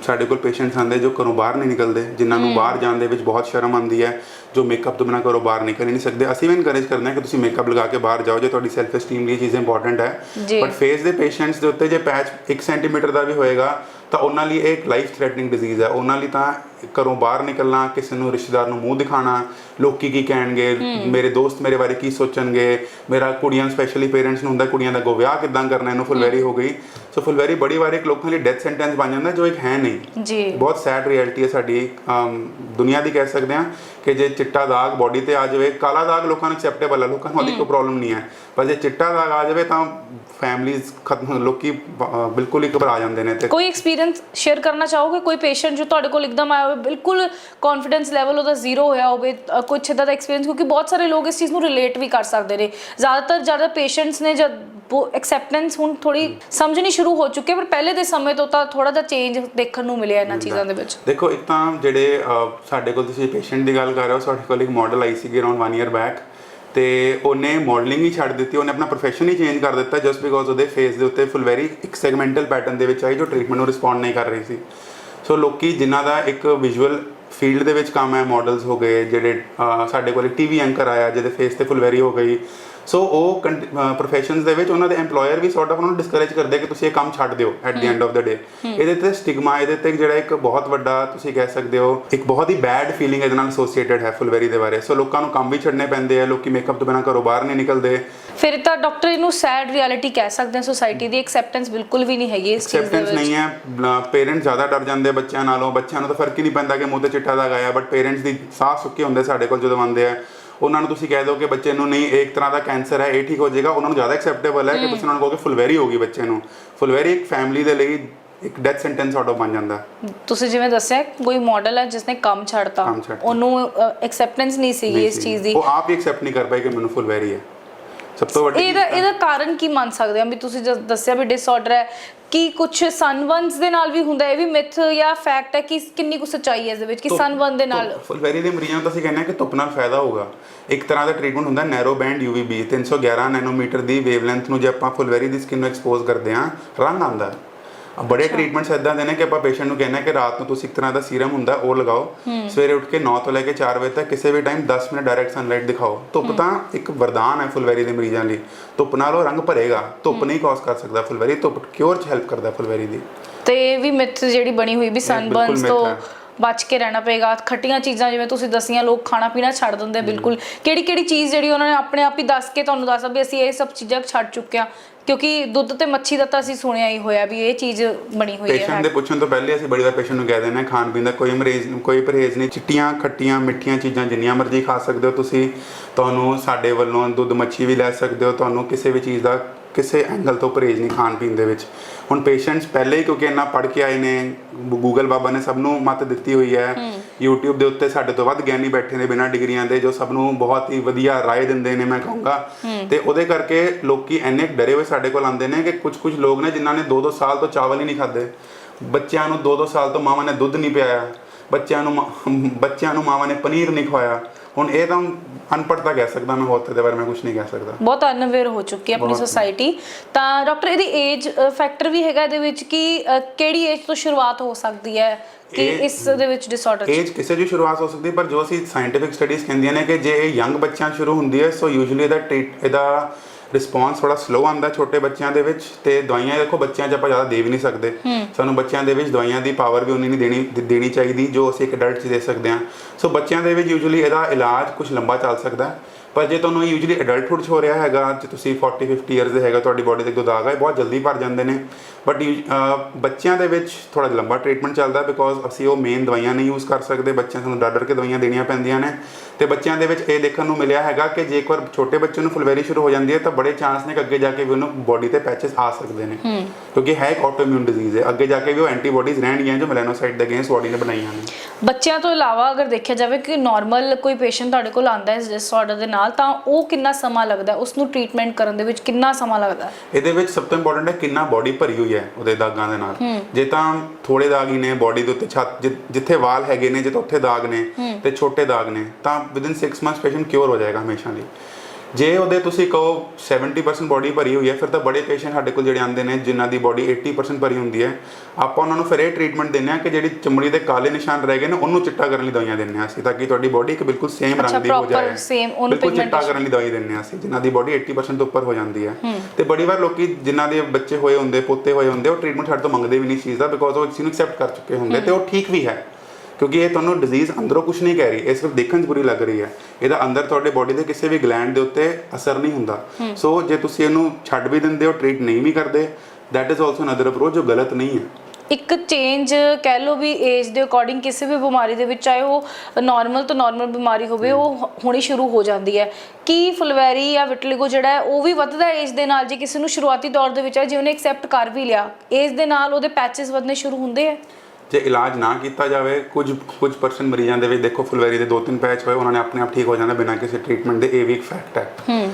ਸਾਡੇ ਕੋਲ ਪੇਸ਼ੈਂਟਸ ਆਉਂਦੇ ਜੋ ਘਰੋਂ ਬਾਹਰ ਨਹੀਂ ਨਿਕਲਦੇ ਜਿਨ੍ਹਾਂ ਨੂੰ ਬਾਹਰ ਜਾਣ ਦੇ ਵਿੱਚ ਬਹੁਤ ਸ਼ਰਮ ਆਉਂਦੀ ਹੈ ਜੋ ਮੇਕਅਪ ਤੋਂ ਬਿਨਾਂ ਘਰੋਂ ਬਾਹਰ ਨਿਕਲ ਹੀ ਨਹੀਂ ਸਕਦੇ। ਅਸੀਂ ਵੀ ਇਨਕਰੇਜ ਕਰਦੇ ਹਾਂ ਕਿ ਤੁਸੀਂ ਮੇਕਅਪ ਲਗਾ ਕੇ ਬਾਹਰ ਜਾਓ ਜੇ ਤੁਹਾਡੀ ਸੈਲਫ esteem ਲਈ ਚੀਜ਼ ਇੰਪੋਰਟੈਂਟ ਹੈ। ਬਟ ਫੇਸ ਦੇ ਪੇਸ਼ੈਂਟਸ ਦੇ ਉੱਤੇ ਜੇ ਪੈਚ 1 ਸੈਂਟੀਮੀਟਰ ਦਾ ਵੀ ਹੋਏਗਾ ਤਾਂ ਉਹਨਾਂ ਲਈ ਇਹ ਇੱਕ ਲਾਈਫ ਥ੍ਰੈਟਨਿੰਗ ਡਿਜ਼ੀਜ਼ ਹੈ। ਉਹਨਾਂ ਲਈ ਤਾਂ ਘਰੋਂ ਬਾਹਰ ਨਿਕਲਣਾ ਕਿਸੇ ਨੂੰ ਰਿਸ਼ਤੇਦਾਰ ਨੂੰ ਮੂੰਹ ਦਿਖਾਣਾ ਲੋਕੀ ਕੀ ਕਹਿਣਗੇ ਮੇਰੇ ਦੋਸਤ ਮੇਰੇ ਬਾਰੇ ਕੀ ਸੋਚਣਗੇ ਮੇਰਾ ਕੁੜੀਆਂ ਸਪੈਸ਼ਲੀ ਪੇਰੈਂਟਸ ਨੂੰ ਹੁੰਦਾ ਕੁੜੀਆਂ ਦਾ ਗੋ ਵਿਆਹ ਕਿਦਾਂ ਕਰਨਾ ਇਹਨੂੰ ਫੁਲਵੈਰੀ ਹੋ ਗਈ। ਸੋ ਫੁਲਵੈਰੀ ਬੜੀ ਵਾਰ ਇੱਕ ਲੋਕਾਂ ਲਈ ਡੈਥ ਸੈਂਟੈਂਸ ਬਣ ਜਾਂਦਾ ਜੋ ਇੱਕ ਹੈ ਨਹੀਂ ਜੀ ਬਹੁਤ ਸੈਡ ਰਿਐਲਿਟੀ ਹੈ ਸਾਡੀ ਦੁਨੀਆ ਦੀ ਕਹਿ ਸਕਦੇ ਹਾਂ ਕਿ ਜੇ ਚਿੱਟਾ ਦਾਗ ਬਾਡੀ ਤੇ ਆ ਜਾਵੇ ਕਾਲਾ ਦਾਗ ਲੋਕਾਂ ਨੂੰ ਐਕਸੈਪਟੇਬਲ ਹੈ ਲੋਕਾਂ ਨੂੰ ਕੋਈ ਪ੍ਰੋਬਲਮ ਨਹੀਂ ਹੈ ਪਰ ਜੇ ਚਿੱਟਾ ਦਾਗ ਆ ਜਾਵੇ ਤਾਂ ਫੈਮਲੀਜ਼ ਖਤਮ ਲੋਕੀ ਬਿਲਕੁਲ ਹੀ ਘਬਰਾ ਜਾਂਦੇ ਨੇ ਤੇ ਕੋਈ ਐਕਸਪੀਰੀਅੰਸ ਸ਼ੇਅਰ ਕਰਨਾ ਚਾਹੋਗੇ? ਕੋਈ ਪੇਸ਼ੈਂਟ ਜੋ ਤੁਹਾਡੇ ਕੋਲ ਇੱਕਦਮ ਆਇਆ ਹੋਵੇ ਬਿਲਕੁਲ ਕੌਨਫੀਡੈਂਸ ਲੈਵਲ ਉਹਦਾ ਜ਼ੀਰੋ ਹੋਇਆ ਹੋਵੇ ਕੁਛ ਇਦਾਂ ਦਾ ਐਕਸਪੀਰੀਅੰਸ ਕਿਉਂਕਿ ਬਹੁਤ ਸਾਰੇ ਲੋਕ ਇਸ ਚੀਜ਼ ਨੂੰ ਰਿਲੇਟ ਵੀ ਕਰ ਸਕਦੇ ਨੇ। ਜ਼ਿਆਦਾਤਰ ਜ਼ਿਆਦਾ ਪੇਸ਼ੈਂਟਸ ਨੇ ਜਦ ਐਕਸੈਪਟੈਂਸ ਹੁਣ ਥੋੜੀ ਸਮਝਣੀ ਸ਼ੁਰੂ ਹੋ ਚੁੱਕੀ ਹੈ ਪਰ ਪਹਿਲੇ ਦੇ ਸਮੇਂ ਤੋਂ ਤਾਂ ਥੋੜਾ ਜਿਹਾ ਚੇਂਜ ਦੇਖਣ ਨੂੰ ਮਿਲਿਆ ਇਹਨਾਂ ਚੀਜ਼ਾਂ ਦੇ ਵਿੱਚ। ਦੇਖੋ ਇੱਕ ਤਾਂ ਜਿਹੜੇ ਸਾਡੇ ਕੋਲ ਤੁਸੀਂ ਪੇਸ਼ੈਂਟ ਦੀ ਗੱਲ ਕਰ ਰਹੇ ਹੋ ਸਾਡੇ ਕੋਲ ਇੱਕ ਮਾਡਲ ਆਈ ਸੀਗੀ ਅਰਾਊਂਡ 1 ਇਅਰ ਬੈਕ ਤੇ ਉਹਨੇ ਮਾਡਲਿੰਗ ਹੀ ਛੱਡ ਦਿੱਤੀ, ਉਹਨੇ ਆਪਣਾ ਪ੍ਰੋਫੈਸ਼ਨ ਹੀ ਚੇਂਜ ਕਰ ਦਿੱਤਾ ਜਸਟ ਬਿਕੋਜ਼ ਉਹਦੇ ਫੇਸ ਦੇ ਉੱਤੇ ਫੁਲਵੈਰੀ ਇੱਕ ਸੈਗਮੈਂਟਲ ਪੈਟਰਨ ਦੇ ਵਿੱਚ ਆਈ ਜੋ ਟ੍ਰੀਟਮੈਂਟ ਨੂੰ ਰਿਸਪੌਂਡ ਨਹੀਂ ਕਰ ਰਹੀ ਸੀ। ਸੋ ਲੋਕੀ ਜਿਨ੍ਹਾਂ ਦਾ ਇੱਕ ਵਿਜ਼ੂਅਲ ਫੀਲਡ ਦੇ ਵਿੱਚ ਕੰਮ ਹੈ ਮਾਡਲਸ ਹੋ ਗਏ, ਜਿਹੜੇ ਸਾਡੇ ਕੋਲ ਇੱਕ ਟੀਵੀ ਐਂਕਰ ਆਇਆ, ਜਿਹਦੇ ਫੇਸ ਤੇ ਫੁਲਵੈਰੀ ਹੋ ਗਈ ਸੋ ਉਹ ਪ੍ਰੋਫੈਸ਼ਨਸ ਦੇ ਵਿੱਚ ਉਹਨਾਂ ਦੇ EMPLOYER ਵੀ ਸੌਰਟ ਆਫ ਉਹਨਾਂ ਨੂੰ ਡਿਸਕਰੇਜ ਕਰਦੇ ਕਿ ਤੁਸੀਂ ਇਹ ਕੰਮ ਛੱਡ ਦਿਓ at the end of the day ਇਹਦੇ ਤੇ ਸਟਿਗਮਾ ਇਹਦੇ ਤੇ ਜਿਹੜਾ ਇੱਕ ਬਹੁਤ ਵੱਡਾ ਤੁਸੀਂ ਕਹਿ ਸਕਦੇ ਹੋ ਇੱਕ ਬਹੁਤ ਹੀ ਬੈਡ ਫੀਲਿੰਗ ਇਹਦੇ ਨਾਲ ਐਸੋਸੀਏਟਡ ਹੈ ਫੁਲਵੈਰੀ ਦੇ ਬਾਰੇ। ਸੋ ਲੋਕਾਂ ਨੂੰ ਕੰਮ ਵੀ ਛੱਡਨੇ ਪੈਂਦੇ ਆ ਲੋਕੀ ਮੇਕਅਪ ਤੋਂ ਬਿਨਾਂ ਘਰੋਂ ਬਾਹਰ ਨਹੀਂ ਨਿਕਲਦੇ। ਫਿਰ ਤਾਂ ਡਾਕਟਰ ਇਹਨੂੰ ਸੈਡ ਰਿਐਲਿਟੀ ਕਹਿ ਸਕਦੇ ਹਾਂ ਸੋਸਾਇਟੀ ਦੀ। ਐਕਸੈਪਟੈਂਸ ਬਿਲਕੁਲ ਵੀ ਨਹੀਂ ਹੈਗੀ ਇਸ ਚੀਜ਼ ਦੇ ਐਕਸੈਪਟੈਂਸ ਵਿੱਚ। ਨਹੀਂ ਹੈ। ਪੇਰੈਂਟਸ ਜ਼ਿਆਦਾ ਡਰ ਜਾਂਦੇ ਬੱਚਿਆਂ ਨਾਲੋਂ। ਬੱਚਿਆਂ ਨੂੰ ਤਾਂ ਫ਼ਰਕ ਹੀ ਨਹੀਂ ਪੈਂਦਾ ਕਿ ਮੂੰਹ ਤੇ ਚਿੱਟਾ ਦਾਗ ਆਇਆ ਬਟ ਪੇਰੈਂਟਸ ਦੀ ਸਾਹ ਸੁੱਕੇ ਹੁੰਦੇ ਸਾਡੇ ਕੋਲ ਜਦੋਂ ਆਉਂਦੇ ਆ। ਉਹਨਾਂ ਨੂੰ ਤੁਸੀਂ ਕਹਿ ਦਿਓ ਕਿ ਬੱਚੇ ਨੂੰ ਨਹੀਂ ਇੱਕ ਤਰ੍ਹਾਂ ਦਾ ਕੈਂਸਰ ਹੈ ਇਹ ਠੀਕ ਹੋ ਜਾਏਗਾ ਉਹਨਾਂ ਨੂੰ ਜ਼ਿਆਦਾ ਐਕਸੈਪਟੇਬਲ ਹੈ ਕਿ ਤੁਸੀਂ ਉਹਨਾਂ ਨੂੰ ਕਹੋਗੇ ਫੁਲਵੈਰੀ ਹੋਗੀ ਬੱਚੇ ਨੂੰ। ਫੁਲਵੈਰੀ ਇੱਕ ਫੈਮਿਲੀ ਦੇ ਲਈ ਇੱਕ ਡੈਥ ਸੈਂਟੈਂਸ ਆਟੋ ਬਣ ਜਾਂਦਾ। ਤੁਸੀਂ ਜਿਵੇਂ ਦੱਸਿਆ ਕੋਈ ਮਾਡਲ ਹੈ ਜਿਸਨੇ ਕੰਮ ਛੱਡਤਾ ਕੰਮ ਛੱਡਤਾ। ਉਹਨੂੰ ਐਕਸੈਪਟੈਂਸ ਨਹੀਂ ਸੀਗੀ ਇਸ। ਚੀਜ਼ ਦੀ। ਉਹ ਆਪ ਹੀ ਐਕਸੈਪਟ ਨਹੀਂ ਕਰ ਪਾਏ ਕਿ ਮੈਨੂੰ ਫੁਲਵੈਰੀ ਹੈ। ਸਭ ਤੋਂ ਵੱਡੀ ਇਹਦਾ ਇਹਦਾ ਕਾਰਨ ਕੀ ਮੰਨ ਸਕਦੇ ਹਾਂ? ਵੀ ਤੁਸੀਂ ਜਦ ਦੱਸਿਆ ਵੀ ਡਿਸਆਰਡਰ ਹੈ। ਕੀ ਕੁਝ ਸਨਵਨਸ ਦੇ ਨਾਲ ਵੀ ਹੁੰਦਾ ਇਹ ਵੀ ਮਿਥ ਜਾਂ ਫੈਕਟ ਹੈ ਕਿ ਕਿੰਨੀ ਕੁ ਸੱਚਾਈ ਹੈ ਇਸ ਦੇ ਵਿੱਚ? ਕਿ ਸਨਬਰਨ ਦੇ ਨਾਲ ਫੁਲਵੈਰੀ ਦੇ ਮਰੀਜ਼ਾਂ ਨੂੰ ਤਾਂ ਅਸੀਂ ਕਹਿੰਦੇ ਹਾਂ ਕਿ ਧੁੱਪ ਨਾਲ ਫਾਇਦਾ ਹੋਊਗਾ। ਇੱਕ ਤਰ੍ਹਾਂ ਦਾ ਟ੍ਰੀਟਮੈਂਟ ਹੁੰਦਾ ਨੈਰੋ ਬੈਂਡ UVB 311 ਨੈਨੋਮੀਟਰ ਦੀ ਵੇਵਲੈਂਥ ਨੂੰ ਜੇ ਆਪਾਂ ਫੁਲਵੈਰੀ ਦੀ ਸਕਿਨ ਨੂੰ ਐਕਸਪੋਜ਼ ਕਰਦੇ ਹਾਂ ਰੰਗ ਆਉਂਦਾ ਹੈ। ਬੜੇ ਟ੍ਰੀਟਮੈਂਟਸ ਇਦਾਂ ਦੇ ਨੇ ਕਿ ਆਪਾਂ ਪੇਸ਼ੈਂਟ ਨੂੰ ਕਹਿੰਦੇ ਹਾਂ ਕਿ ਰਾਤ ਨੂੰ ਤੁਸੀਂ ਇੱਕ ਤਰ੍ਹਾਂ ਦਾ ਸੀਰਮ ਹੁੰਦਾ ਉਹ ਲਗਾਓ। ਸਵੇਰੇ ਉੱਠ ਕੇ 9 ਤੋਂ ਲੈ ਕੇ 4 ਵਜੇ ਤੱਕ ਕਿਸੇ ਵੀ ਟਾਈਮ 10 ਮਿੰਟ ਡਾਇਰੈਕਟ ਸਨਲਾਈਟ ਦਿਖਾਓ। ਧੁੱਪ ਤਾਂ ਇੱਕ ਵਰਦਾਨ ਹੈ ਫੁਲਵੈਰੀ ਦੇ ਮਰੀਜ਼ਾਂ ਲਈ। ਧੁੱਪ ਨਾਲ ਉਹ ਰੰਗ ਭਰੇਗਾ। ਧੁੱਪ ਨਹੀਂ ਕਾਜ਼ ਕਰ ਸਕਦਾ ਫੁਲਵੈਰੀ ਧੁੱਪ ਕਿਉਰ ਚ ਹੈਲਪ ਕਰਦਾ ਫੁਲਵੈਰੀ ਦੀ। ਤੇ ਇਹ ਵੀ ਮਿਥ ਜਿਹੜੀ ਬਣੀ ਹੋਈ ਵੀ ਸਨਬਰਨਸ ਤੋਂ। ਬਚ ਕੇ ਰਹਿਣਾ ਪਏਗਾ। ਖੱਟੀਆਂ ਚੀਜ਼ਾਂ ਜਿਵੇਂ ਤੁਸੀਂ ਦਸੀਆਂ ਲੋਕ ਖਾਣਾ ਪੀਣਾ ਛੱਡ ਦਿੰਦੇ ਬਿਲਕੁਲ। ਕਿਹੜੀ ਕਿਹੜੀ ਚੀਜ਼ ਜਿਹੜੀ ਉਹਨਾਂ ਨੇ ਆਪਣੇ ਆਪ ਹੀ ਦੱਸ ਕੇ ਤੁਹਾਨੂੰ ਦੱਸਦਾ ਵੀ ਅਸੀਂ ਇਹ ਸਭ ਚੀਜ਼ਾਂ ਛੱਡ ਚੁੱਕੇ ਆ ਕਿਉਂਕਿ ਦੁੱਧ ਤੇ ਮੱਛੀ ਦਾ ਤਾਂ ਅਸੀਂ ਸੁਣਿਆ ਹੀ ਹੋਇਆ ਵੀ ਇਹ ਚੀਜ਼ ਬਣੀ ਹੋਈ ਪੇਸ਼ੈਂਟ ਹੈ ਦੇ ਪੁੱਛਣ ਤੋਂ ਪਹਿਲੇ ਅਸੀਂ ਬੜੀ ਵਾਰ ਪੇਸ਼ੈਂਟ ਨੂੰ ਕਹਿ ਦਿੰਦੇ ਹਾਂ ਖਾਣ ਪੀਣ ਦਾ ਕੋਈ ਮਰੀਜ਼ ਕੋਈ ਪਰਹੇਜ਼ ਨਹੀਂ। ਚਿੱਟੀਆਂ ਖੱਟੀਆਂ ਮਿੱਠੀਆਂ ਚੀਜ਼ਾਂ ਜਿੰਨੀਆਂ ਮਰਜ਼ੀ ਖਾ ਸਕਦੇ ਹੋ ਤੁਸੀਂ ਤੁਹਾਨੂੰ ਸਾਡੇ ਵੱਲੋਂ ਦੁੱਧ ਮੱਛੀ ਵੀ ਲੈ ਸਕਦੇ ਹੋ ਤੁਹਾਨੂੰ ਕਿਸੇ ਵੀ ਚੀਜ਼ ਦਾ ਕਿਸੇ ਐਂਗਲ ਤੋਂ ਪਰਹੇਜ਼ ਨਹੀਂ ਖਾਣ ਪੀਣ ਦੇ ਵਿੱਚ। ਹੁਣ ਪੇਸ਼ੈਂਟਸ ਪਹਿਲੇ ਹੀ ਕਿਉਂਕਿ ਇੰਨਾ ਪੜ੍ਹ ਕੇ ਆਏ ਨੇ ਗੂਗਲ ਬਾਬਾ ਨੇ ਸਭ ਨੂੰ ਮਤ ਦਿੱਤੀ ਹੋਈ ਹੈ। YouTube ਦੇ ਉੱਤੇ ਸਾਡੇ ਤੋਂ ਵੱਧ ਗਿਆਨੀ ਬੈਠੇ ਨੇ ਬਿਨਾਂ ਡਿਗਰੀਆਂ ਦੇ ਜੋ ਸਭ ਨੂੰ ਬਹੁਤ ਹੀ ਵਧੀਆ ਰਾਏ ਦਿੰਦੇ ਨੇ ਮੈਂ ਕਹੂੰਗਾ। ਤੇ ਉਹਦੇ ਕਰਕੇ ਲੋਕੀ ਇੰਨੇ ਡਰੇ ਹੋਏ ਸਾਡੇ ਕੋਲ ਆਉਂਦੇ ਨੇ ਕਿ ਕੁਝ ਕੁਝ ਲੋਕ ਨੇ ਜਿਨ੍ਹਾਂ ਨੇ 2-2 ਸਾਲ ਤੋਂ ਚਾਵਲ ਹੀ ਨਹੀਂ ਖਾਦੇ ਬੱਚਿਆਂ ਨੂੰ 2-2 ਸਾਲ ਤੋਂ ਮਾਵਾਂ ਨੇ ਦੁੱਧ ਨਹੀਂ ਪਿਆਇਆ। ਬੱਚਿਆਂ ਨੂੰ ਬੱਚਿਆਂ ਨੂੰ ਮਾਵਾਂ ਨੇ ਪਨੀਰ ਨਹੀਂ ਖਵਾਇਆ। ਹੁਣ ਇਹ ਤਾਂ ਅਨਪੜ੍ਹਤਾ ਕਹਿ ਸਕਦਾ ਮੈਂ ਹੋਰ ਇਹਦੇ ਬਾਰੇ ਮੈਂ ਕੁਝ ਨਹੀਂ ਕਹਿ ਸਕਦਾ। ਬਹੁਤ ਅਨਵੇਅਰ ਹੋ ਚੁੱਕੀ ਹੈ ਆਪਣੀ। ਸੋਸਾਇਟੀ ਤਾਂ ਡਾਕਟਰ ਇਹਦੀ ਏਜ ਫੈਕਟਰ ਵੀ ਹੈਗਾ ਇਹਦੇ ਵਿੱਚ ਕਿ ਕਿਹੜੀ ਏਜ ਤੋਂ ਸ਼ੁਰੂਆਤ ਹੋ ਸਕਦੀ ਹੈ? ਕਿ ਇਸ ਦੇ ਵਿੱਚ ਡਿਸਆਰਡਰ ਏਜ ਕਿਸੇ ਦੀ ਸ਼ੁਰੂਆਤ ਹੋ ਸਕਦੀ ਪਰ ਜੋ ਅਸੀਂ ਸਾਇੰਟੀਫਿਕ ਸਟੱਡੀਜ਼ ਕਹਿੰਦੀਆਂ ਨੇ ਕਿ ਜੇ ਇਹ ਯੰਗ ਬੱਚਿਆਂ ਸ਼ੁਰੂ ਹੁੰਦੀ ਹੈ ਸੋ ਯੂਜੂਲੀ ਇਹਦਾ ਇਹਦਾ ਰਿਸਪੌਂਸ ਥੋੜਾ ਸਲੋ ਆਉਂਦਾ ਛੋਟੇ ਬੱਚਿਆਂ ਦੇ ਵਿੱਚ ਤੇ ਦਵਾਈਆਂ ਦੇਖੋ ਬੱਚਿਆਂ 'ਚ ਆਪਾਂ ਜ਼ਿਆਦਾ ਦੇ ਵੀ ਨਹੀਂ ਸਕਦੇ। ਸਾਨੂੰ ਬੱਚਿਆਂ ਦੇ ਵਿੱਚ ਦਵਾਈਆਂ ਦੀ ਪਾਵਰ ਵੀ ਉਨੀ ਨਹੀਂ ਦੇਣੀ ਦੇ- ਦੇਣੀ ਚਾਹੀਦੀ ਜੋ ਅਸੀਂ ਇੱਕ ਅਡਲਟ 'ਚ ਦੇ ਸਕਦੇ ਹਾਂ। ਸੋ ਬੱਚਿਆਂ ਦੇ ਵਿੱਚ ਯੂਜੂਲੀ ਇਹਦਾ ਇਲਾਜ ਕੁਝ ਲੰਬਾ ਚੱਲ ਸਕਦਾ ਹੈ। ਪਰ ਜੇ ਤੁਹਾਨੂੰ ਯੂਜੂਲੀ ਅਡਲਟਹੁੱਡ 'ਚ ਹੋ ਰਿਹਾ ਹੈਗਾ ਜੇ ਤੁਸੀਂ 40 50 ਇਅਰਸ ਦੇ ਹੈਗਾ ਤੁਹਾਡੀ ਬਾਡੀ ਤੇ ਕੋਈ ਦਾਗ ਹੈ ਬਹੁਤ ਜਲਦੀ ਭਰ ਜਾਂਦੇ ਨੇ। ਬਟ ਬੱਚਿਆਂ ਦੇ ਵਿੱਚ ਥੋੜਾ ਲੰਬਾ ਟ੍ਰੀਟਮੈਂਟ ਚੱਲਦਾ ਬਿਕੋਜ਼ ਅਸੀਂ ਉਹ ਮੇਨ ਦਵਾਈਆਂ ਨਹੀਂ ਯੂਜ਼ ਕਰ ਸਕਦੇ। ਬੱਚਿਆਂ ਨੂੰ ਡਰ ਡਰ ਕੇ ਦਵਾਈਆਂ ਦੇਣੀਆਂ ਪੈਂਦੀਆਂ ਨੇ। ਤੇ ਬੱਚਿਆਂ ਦੇ ਵਿੱਚ ਇਹ ਦੇਖਣ ਨੂੰ ਮਿਲਿਆ ਹੈਗਾ ਕਿ ਜੇ ਇੱਕ ਵਾਰ ਛੋਟੇ ਬੱਚੇ ਨੂੰ ਫੁਲਵੈਰੀ ਸ਼ੁਰੂ ਹੋ ਜਾਂਦੀ ਹੈ ਤਾਂ ਬੜੇ ਚਾਂਸ ਨੇ ਕਿ ਅੱਗੇ ਜਾ ਕੇ ਵੀ ਉਹਨੂੰ ਬਾਡੀ ਤੇ ਪੈਚਸ ਆ ਸਕਦੇ ਨੇ। ਕਿਉਂਕਿ ਹੈ ਇੱਕ ਆਟੋਇਮਿਊਨ ਡਿਜ਼ੀਜ਼ ਹੈ। ਅੱਗੇ ਜਾ ਕੇ ਵੀ ਉਹ ਐਂਟੀਬਾਡੀਜ਼ ਰਹਿਣਗੀਆਂ ਜੋ ਮੈਲੈਨੋਸਾਈਟ ਦੇ ਅਗੇਂਸਟ ਬਾਡੀ ਨੇ ਬਣਾਈਆਂ ਨੇ। ਬੱਚਿਆਂ ਤੋਂ ਇਲਾਵਾ ਅਗਰ ਦੇਖਿਆ ਜਾਵੇ ਕਿ ਨਾਰਮਲ ਕੋਈ ਪੇਸ਼ੈਂਟ ਤੁਹਾਡੇ ਕੋਲ ਆਂਦਾ ਹੈ ਇਸ ਡਿਸਆਰਡਰ ਦੇ ਨਾਲ ਤਾਂ ਉਹ ਕਿੰਨਾ ਸਮਾਂ ਲੱਗਦਾ ਉਸ ਨੂੰ ਟ੍ਰੀਟਮੈਂਟ ਕਰਨ ਦੇ ਵਿੱਚ ਕਿੰਨਾ ਸਮਾਂ ਲੱਗਦਾ ਇਹਦੇ ਵਿੱਚ ਸਭ ਤੋਂ ਇੰਪੋਰਟੈਂਟ ਹੈ ਕਿੰਨਾ ਬਾਡੀ ਭਰੀ ਹੋਈ ਹੈ ਉਹਦੇ ਦਾਗਾਂ ਦੇ ਨਾਲ। ਜੇ ਤਾਂ ਥੋੜੇ ਦਾਗ ਹੀ ਨੇ ਬਾਡੀ ਦੇ ਉੱਤੇ ਛੱਤ ਜਿ- ਜਿੱਥੇ ਵਾਲ ਹੈਗੇ ਨੇ ਜਿੱਥੇ ਉੱਥੇ ਦਾਗ ਨੇ ਤੇ ਛੋਟੇ ਦਾਗ ਨੇ ਤਾਂ ਵਿਦਿਨ 6 ਮੰਥਸ ਪੇਸ਼ੈਂਟ ਕਿਉਰ ਹੋ ਜਾਏਗਾ ਹਮੇਸ਼ਾ ਲਈ। ਜੇ ਉਹਦੇ ਤੁਸੀਂ ਕਹੋ 70% ਬਾਡੀ ਭਰੀ ਹੋਈ ਹੈ ਫਿਰ ਤਾਂ ਬੜੇ ਪੇਸ਼ੈਂਟ ਸਾਡੇ ਕੋਲ ਜਿਹੜੇ ਆਉਂਦੇ ਨੇ ਜਿਨ੍ਹਾਂ ਦੀ ਬਾਡੀ 80% ਭਰੀ ਹੁੰਦੀ ਹੈ ਆਪਾਂ ਉਹਨਾਂ ਨੂੰ ਫਿਰ ਇਹ ਟ੍ਰੀਟਮੈਂਟ ਦਿੰਦੇ ਆ ਕਿ ਜਿਹੜੀ ਚਮੜੀ ਦੇ ਕਾਲੇ ਨਿਸ਼ਾਨ ਰਹਿ ਗਏ ਨੇ ਉਹਨੂੰ ਚਿੱਟਾ ਕਰਨ ਲਈ ਦਵਾਈਆਂ ਦਿੰਦੇ ਆ ਅਸੀਂ ਤਾਂ ਕਿ ਤੁਹਾਡੀ ਬਾਡੀ ਇੱਕ ਬਿਲਕੁਲ ਸੇਮ ਰੰਗ ਦੀ ਹੋ ਜਾਏ। ਉਹਨੂੰ ਬਿਲਕੁਲ ਚਿੱਟਾ ਕਰਨ ਲਈ ਦਵਾਈ ਦਿੰਦੇ ਆ ਅਸੀਂ ਜਿਨ੍ਹਾਂ ਦੀ ਬਾਡੀ 80% ਤੋਂ ਉੱਪਰ ਹੋ ਜਾਂਦੀ ਹੈ। ਤੇ ਬੜੀ ਵਾਰ ਲੋਕੀ ਜਿਨ੍ਹਾਂ ਦੇ ਬੱਚੇ ਹੋਏ ਹੁੰਦੇ ਪੋਤੇ ਹੋਏ ਹੁੰਦੇ ਉਹ ਟ੍ਰੀਟਮੈਂਟ ਸਾਡੇ ਤੋਂ ਮੰਗਦੇ ਵੀ ਨਹੀਂ ਚੀਜ਼ ਦਾ ਬਿਕੋਜ਼ ਉਹ ਇਸ ਨੂੰ ਐਕਸੈਪਟ ਕਰ ਚੁੱਕੇ ਹੁੰਦੇ ਤੇ ਉਹ ਠੀਕ ਵੀ ਹੈ। ਕਿਉਂਕਿ ਇਹ ਤੁਹਾਨੂੰ ਡਿਜ਼ੀਜ਼ ਅੰਦਰੋਂ ਕੁਝ ਨਹੀਂ ਕਹਿ ਰਹੀ ਇਹ ਸਿਰਫ ਦੇਖਣ 'ਚ ਬੁਰੀ ਲੱਗ ਰਹੀ ਹੈ। ਇਹਦਾ ਅੰਦਰ ਤੁਹਾਡੇ ਬਾਡੀ ਦੇ ਕਿਸੇ ਵੀ ਗਲੈਂਡ ਦੇ ਉੱਤੇ ਅਸਰ ਨਹੀਂ ਹੁੰਦਾ। ਸੋ ਜੇ ਤੁਸੀਂ ਇਹਨੂੰ ਛੱਡ ਵੀ ਦਿੰਦੇ ਹੋ ਟ੍ਰੀਟ ਨਹੀਂ ਵੀ ਕਰਦੇ that is also another approach ਜੋ ਗਲਤ ਨਹੀਂ ਹੈ। ਇੱਕ ਚੇਂਜ ਕਹਿ ਲਓ ਵੀ ਏਜ ਦੇ ਅਕੋਰਡਿੰਗ ਕਿਸੇ ਵੀ ਬਿਮਾਰੀ ਦੇ ਵਿੱਚ ਚਾਹੇ ਉਹ ਨਾਰਮਲ ਤੋਂ ਨਾਰਮਲ ਬਿਮਾਰੀ ਹੋਵੇ ਉਹ ਹੋਣੀ ਸ਼ੁਰੂ ਹੋ ਜਾਂਦੀ ਹੈ। ਕੀ ਫੁਲਵੈਰੀ ਜਾਂ ਵਿਟਲਿਗੋ ਜਿਹੜਾ ਹੈ ਉਹ ਵੀ ਵੱਧਦਾ ਏਜ ਦੇ ਨਾਲ? ਜੇ ਕਿਸੇ ਨੂੰ ਸ਼ੁਰੂਆਤੀ ਦੌਰ ਦੇ ਵਿੱਚ ਹੈ ਜੇ ਉਹਨੇ ਐਕਸੈਪਟ ਕਰ ਵੀ ਲਿਆ ਏਜ ਦੇ ਨਾਲ ਉਹਦੇ ਪੈਚਸ ਵਧਨੇ ਸ਼ੁਰੂ ਹੁੰਦੇ ਆ ਜੇ ਇਲਾਜ ਨਾ ਕੀਤਾ ਜਾਵੇ ਕੁਝ ਕੁਝ ਪਰਸੈਂਟ ਮਰੀਜ਼ਾਂ ਦੇ ਵਿੱਚ ਦੇਖੋ ਫੁਲਵੈਰੀ ਦੇ ਦੋ ਤਿੰਨ ਪੈਚ ਹੋਏ ਉਹਨਾਂ ਨੇ ਆਪਣੇ ਆਪ ਠੀਕ ਹੋ ਜਾਣਾ ਬਿਨਾਂ ਕਿਸੇ ਟ੍ਰੀਟਮੈਂਟ ਦੇ ਇਹ ਵੀ ਇੱਕ ਫੈਕਟ ਹੈ। ਹੂੰ।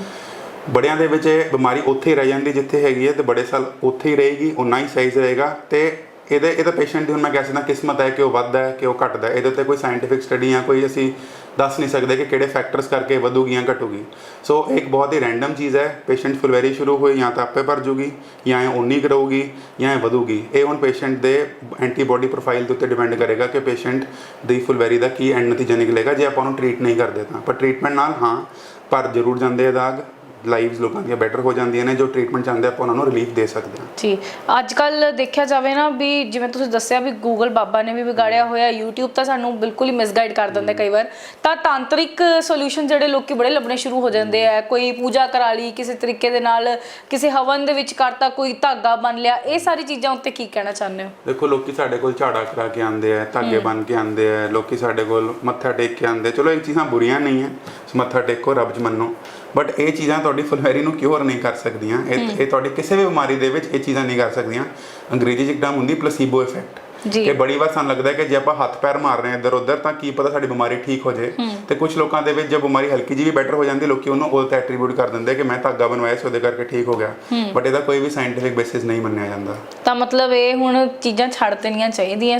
ਬੜਿਆਂ ਦੇ ਵਿੱਚ ਇਹ ਬਿਮਾਰੀ ਉੱਥੇ ਹੀ ਰਹਿ ਜਾਂਦੀ ਜਿੱਥੇ ਹੈਗੀ ਹੈ ਤੇ ਬੜੇ ਸਾਲ ਉੱਥੇ ਹੀ ਰਹੇਗੀ ਉਨਾ ਹੀ ਸਾਈਜ਼ ਰਹੇਗਾ ਤੇ ਇਹਦੇ ਇਹਦਾ ਪੇਸ਼ੈਂਟ ਦੀ ਹੁਣ ਮੈਂ ਕਹਿ ਸਕਦਾ ਕਿਸਮਤ ਹੈ ਕਿ ਉਹ ਵੱਧਦਾ ਹੈ ਕਿ ਉਹ ਘਟਦਾ ਹੈ। ਇਹਦੇ ਉੱਤੇ ਕੋਈ ਸਾਇੰਟੀਫਿਕ ਸਟੱਡੀ ਜਾਂ ਕੋਈ ਅਸੀਂ ਦੱਸ ਨਹੀਂ ਸਕਦੇ ਕਿ ਕਿਹੜੇ ਫੈਕਟਰਸ ਕਰਕੇ ਵਧੂਗੀ ਜਾਂ ਘਟੂਗੀ। ਸੋ ਇਹ ਇੱਕ ਬਹੁਤ ਹੀ ਰੈਂਡਮ ਚੀਜ਼ ਹੈ। ਪੇਸ਼ੈਂਟ ਫੁਲਵੈਰੀ ਸ਼ੁਰੂ ਹੋਈ, ਜਾਂ ਤਾਂ ਆਪੇ ਭਰ ਜੂਗੀ, ਜਾਂ ਇਹ ਉਨੀ ਕਰੂਗੀ ਜਾਂ ਇਹ ਵਧੂਗੀ। ਇਹ ਹੁਣ ਪੇਸ਼ੈਂਟ ਦੇ ਐਂਟੀਬਾਡੀ ਪ੍ਰੋਫਾਈਲ ਦੇ ਉੱਤੇ ਡਿਪੈਂਡ ਕਰੇਗਾ ਕਿ patient the ਫੁਲਵੈਰੀ the Ki and ਨਤੀਜਾ ਨਿਕਲੇਗਾ, ਜੇ ਆਪਾਂ ਉਹਨੂੰ ਟ੍ਰੀਟ ਨਹੀਂ ਕਰਦੇ ਤਾਂ। ਪਰ ਟ੍ਰੀਟਮੈਂਟ ਨਾਲ, ਹਾਂ ਪਰ ਜ਼ਰੂਰ ਜਾਂਦੇ ਆ ਦਾਗ। ਲਾਈਵਸ ਲੋਕਾਂ ਦੀਆਂ ਬੈਟਰ ਹੋ ਜਾਂਦੀਆਂ ਨੇ ਜੋ ਟ੍ਰੀਟਮੈਂਟ ਚਾਹੁੰਦੇ ਆਪਾਂ ਉਹਨਾਂ ਨੂੰ ਰਿਲੀਫ ਦੇ ਸਕਦੇ ਹਾਂ। ਜੀ ਅੱਜ ਕੱਲ ਦੇਖਿਆ ਜਾਵੇ ਨਾ ਵੀ ਜਿਵੇਂ ਤੁਸੀਂ ਦੱਸਿਆ ਵੀ ਗੂਗਲ ਬਾਬਾ ਨੇ ਵੀ ਵਿਗਾੜਿਆ ਹੋਇਆ YouTube ਤਾਂ ਸਾਨੂੰ ਬਿਲਕੁਲ ਹੀ ਮਿਸਗਾਈਡ ਕਰ ਦਿੰਦਾ ਕਈ ਵਾਰ। ਤਾਂ ਤਾਂਤਰਿਕ ਸੋਲੂਸ਼ਨ ਜਿਹੜੇ ਲੋਕੀ ਬੜੇ ਲੱਭਣੇ ਸ਼ੁਰੂ ਹੋ ਜਾਂਦੇ ਆ। ਕੋਈ ਪੂਜਾ ਕਰਾ ਲਈ ਕਿਸੇ ਤਰੀਕੇ ਦੇ ਨਾਲ ਕਿਸੇ ਹਵਨ ਦੇ ਵਿੱਚ ਕਰਤਾ ਕੋਈ ਧਾਗਾ ਬਨ ਲਿਆ ਇਹ ਸਾਰੀ ਚੀਜ਼ਾਂ ਉੱਤੇ ਕੀ ਕਹਿਣਾ ਚਾਹੁੰਦੇ ਹੋ? ਦੇਖੋ ਲੋਕੀ ਸਾਡੇ ਕੋਲ ਝਾੜਾ ਕਰਾ ਕੇ ਆਉਂਦੇ ਆ ਧਾਗੇ ਬਨ ਕੇ ਆਉਂਦੇ ਆ ਲੋਕੀ ਸਾਡੇ ਕੋਲ ਮੱਥਾ ਟੇਕ ਕੇ ਆਉਂਦੇ ਚਲੋ ਇਹ ਚੀਜ਼ਾਂ ਬੁਰੀਆਂ ਨਹੀਂ ਹੈ ਮੱਥਾ ਟੇਕੋ ਰੱਬ 'ਚ ਮੰਨੋ। ਬਟ ਇਹ ਚੀਜ਼ਾਂ ਤੁਹਾਡੀ ਫੁਲਵੈਰੀ ਨੂੰ ਕਿਉਰ ਨਹੀਂ ਕਰ ਸਕਦੀਆਂ। ਇਹ ਇਹ ਤੁਹਾਡੀ ਕਿਸੇ ਵੀ ਬਿਮਾਰੀ ਦੇ ਵਿੱਚ ਇਹ ਚੀਜ਼ਾਂ ਨਹੀਂ ਕਰ ਸਕਦੀਆਂ। ਅੰਗਰੇਜ਼ੀ 'ਚ ਇੱਕ ਟਰਮ ਹੁੰਦੀ ਪਲੇਸੀਬੋ ਇਫੈਕਟ ਕਿ ਬੜੀ ਵਾਰ ਸਾਨੂੰ ਲੱਗਦਾ ਹੈ ਕਿ ਜੇ ਆਪਾਂ ਹੱਥ ਪੈਰ ਮਾਰ ਰਹੇ ਹਾਂ ਇੱਧਰ ਉੱਧਰ ਤਾਂ ਕੀ ਪਤਾ ਸਾਡੀ ਬਿਮਾਰੀ ਠੀਕ ਹੋ ਜਾਏ। ਤੇ ਕੁਝ ਲੋਕਾਂ ਦੇ ਵਿੱਚ ਜੇ ਬਿਮਾਰੀ ਹਲਕੀ ਜਿਹੀ ਵੀ ਬੈਟਰ ਹੋ ਜਾਂਦੀ ਲੋਕੀ ਉਹਨੂੰ ਉਹ ਤੇ ਐਟਰੀਬਿਊਟ ਕਰ ਦਿੰਦੇ ਕਿ ਮੈਂ ਧਾਗਾ ਬਣਵਾਇਆ ਸੀ ਉਹਦੇ ਕਰਕੇ ਠੀਕ ਹੋ ਗਿਆ। ਬਟ ਇਹਦਾ ਕੋਈ ਵੀ ਸਾਇੰਟੀਫਿਕ ਬੇਸਿਸ ਨਹੀਂ ਮੰਨਿਆ ਜਾਂਦਾ। ਤਾਂ ਮਤਲਬ ਇਹ ਹੁਣ ਚੀਜ਼ਾਂ ਛੱਡ ਦੇਣੀਆਂ ਚਾਹੀਦੀਆਂ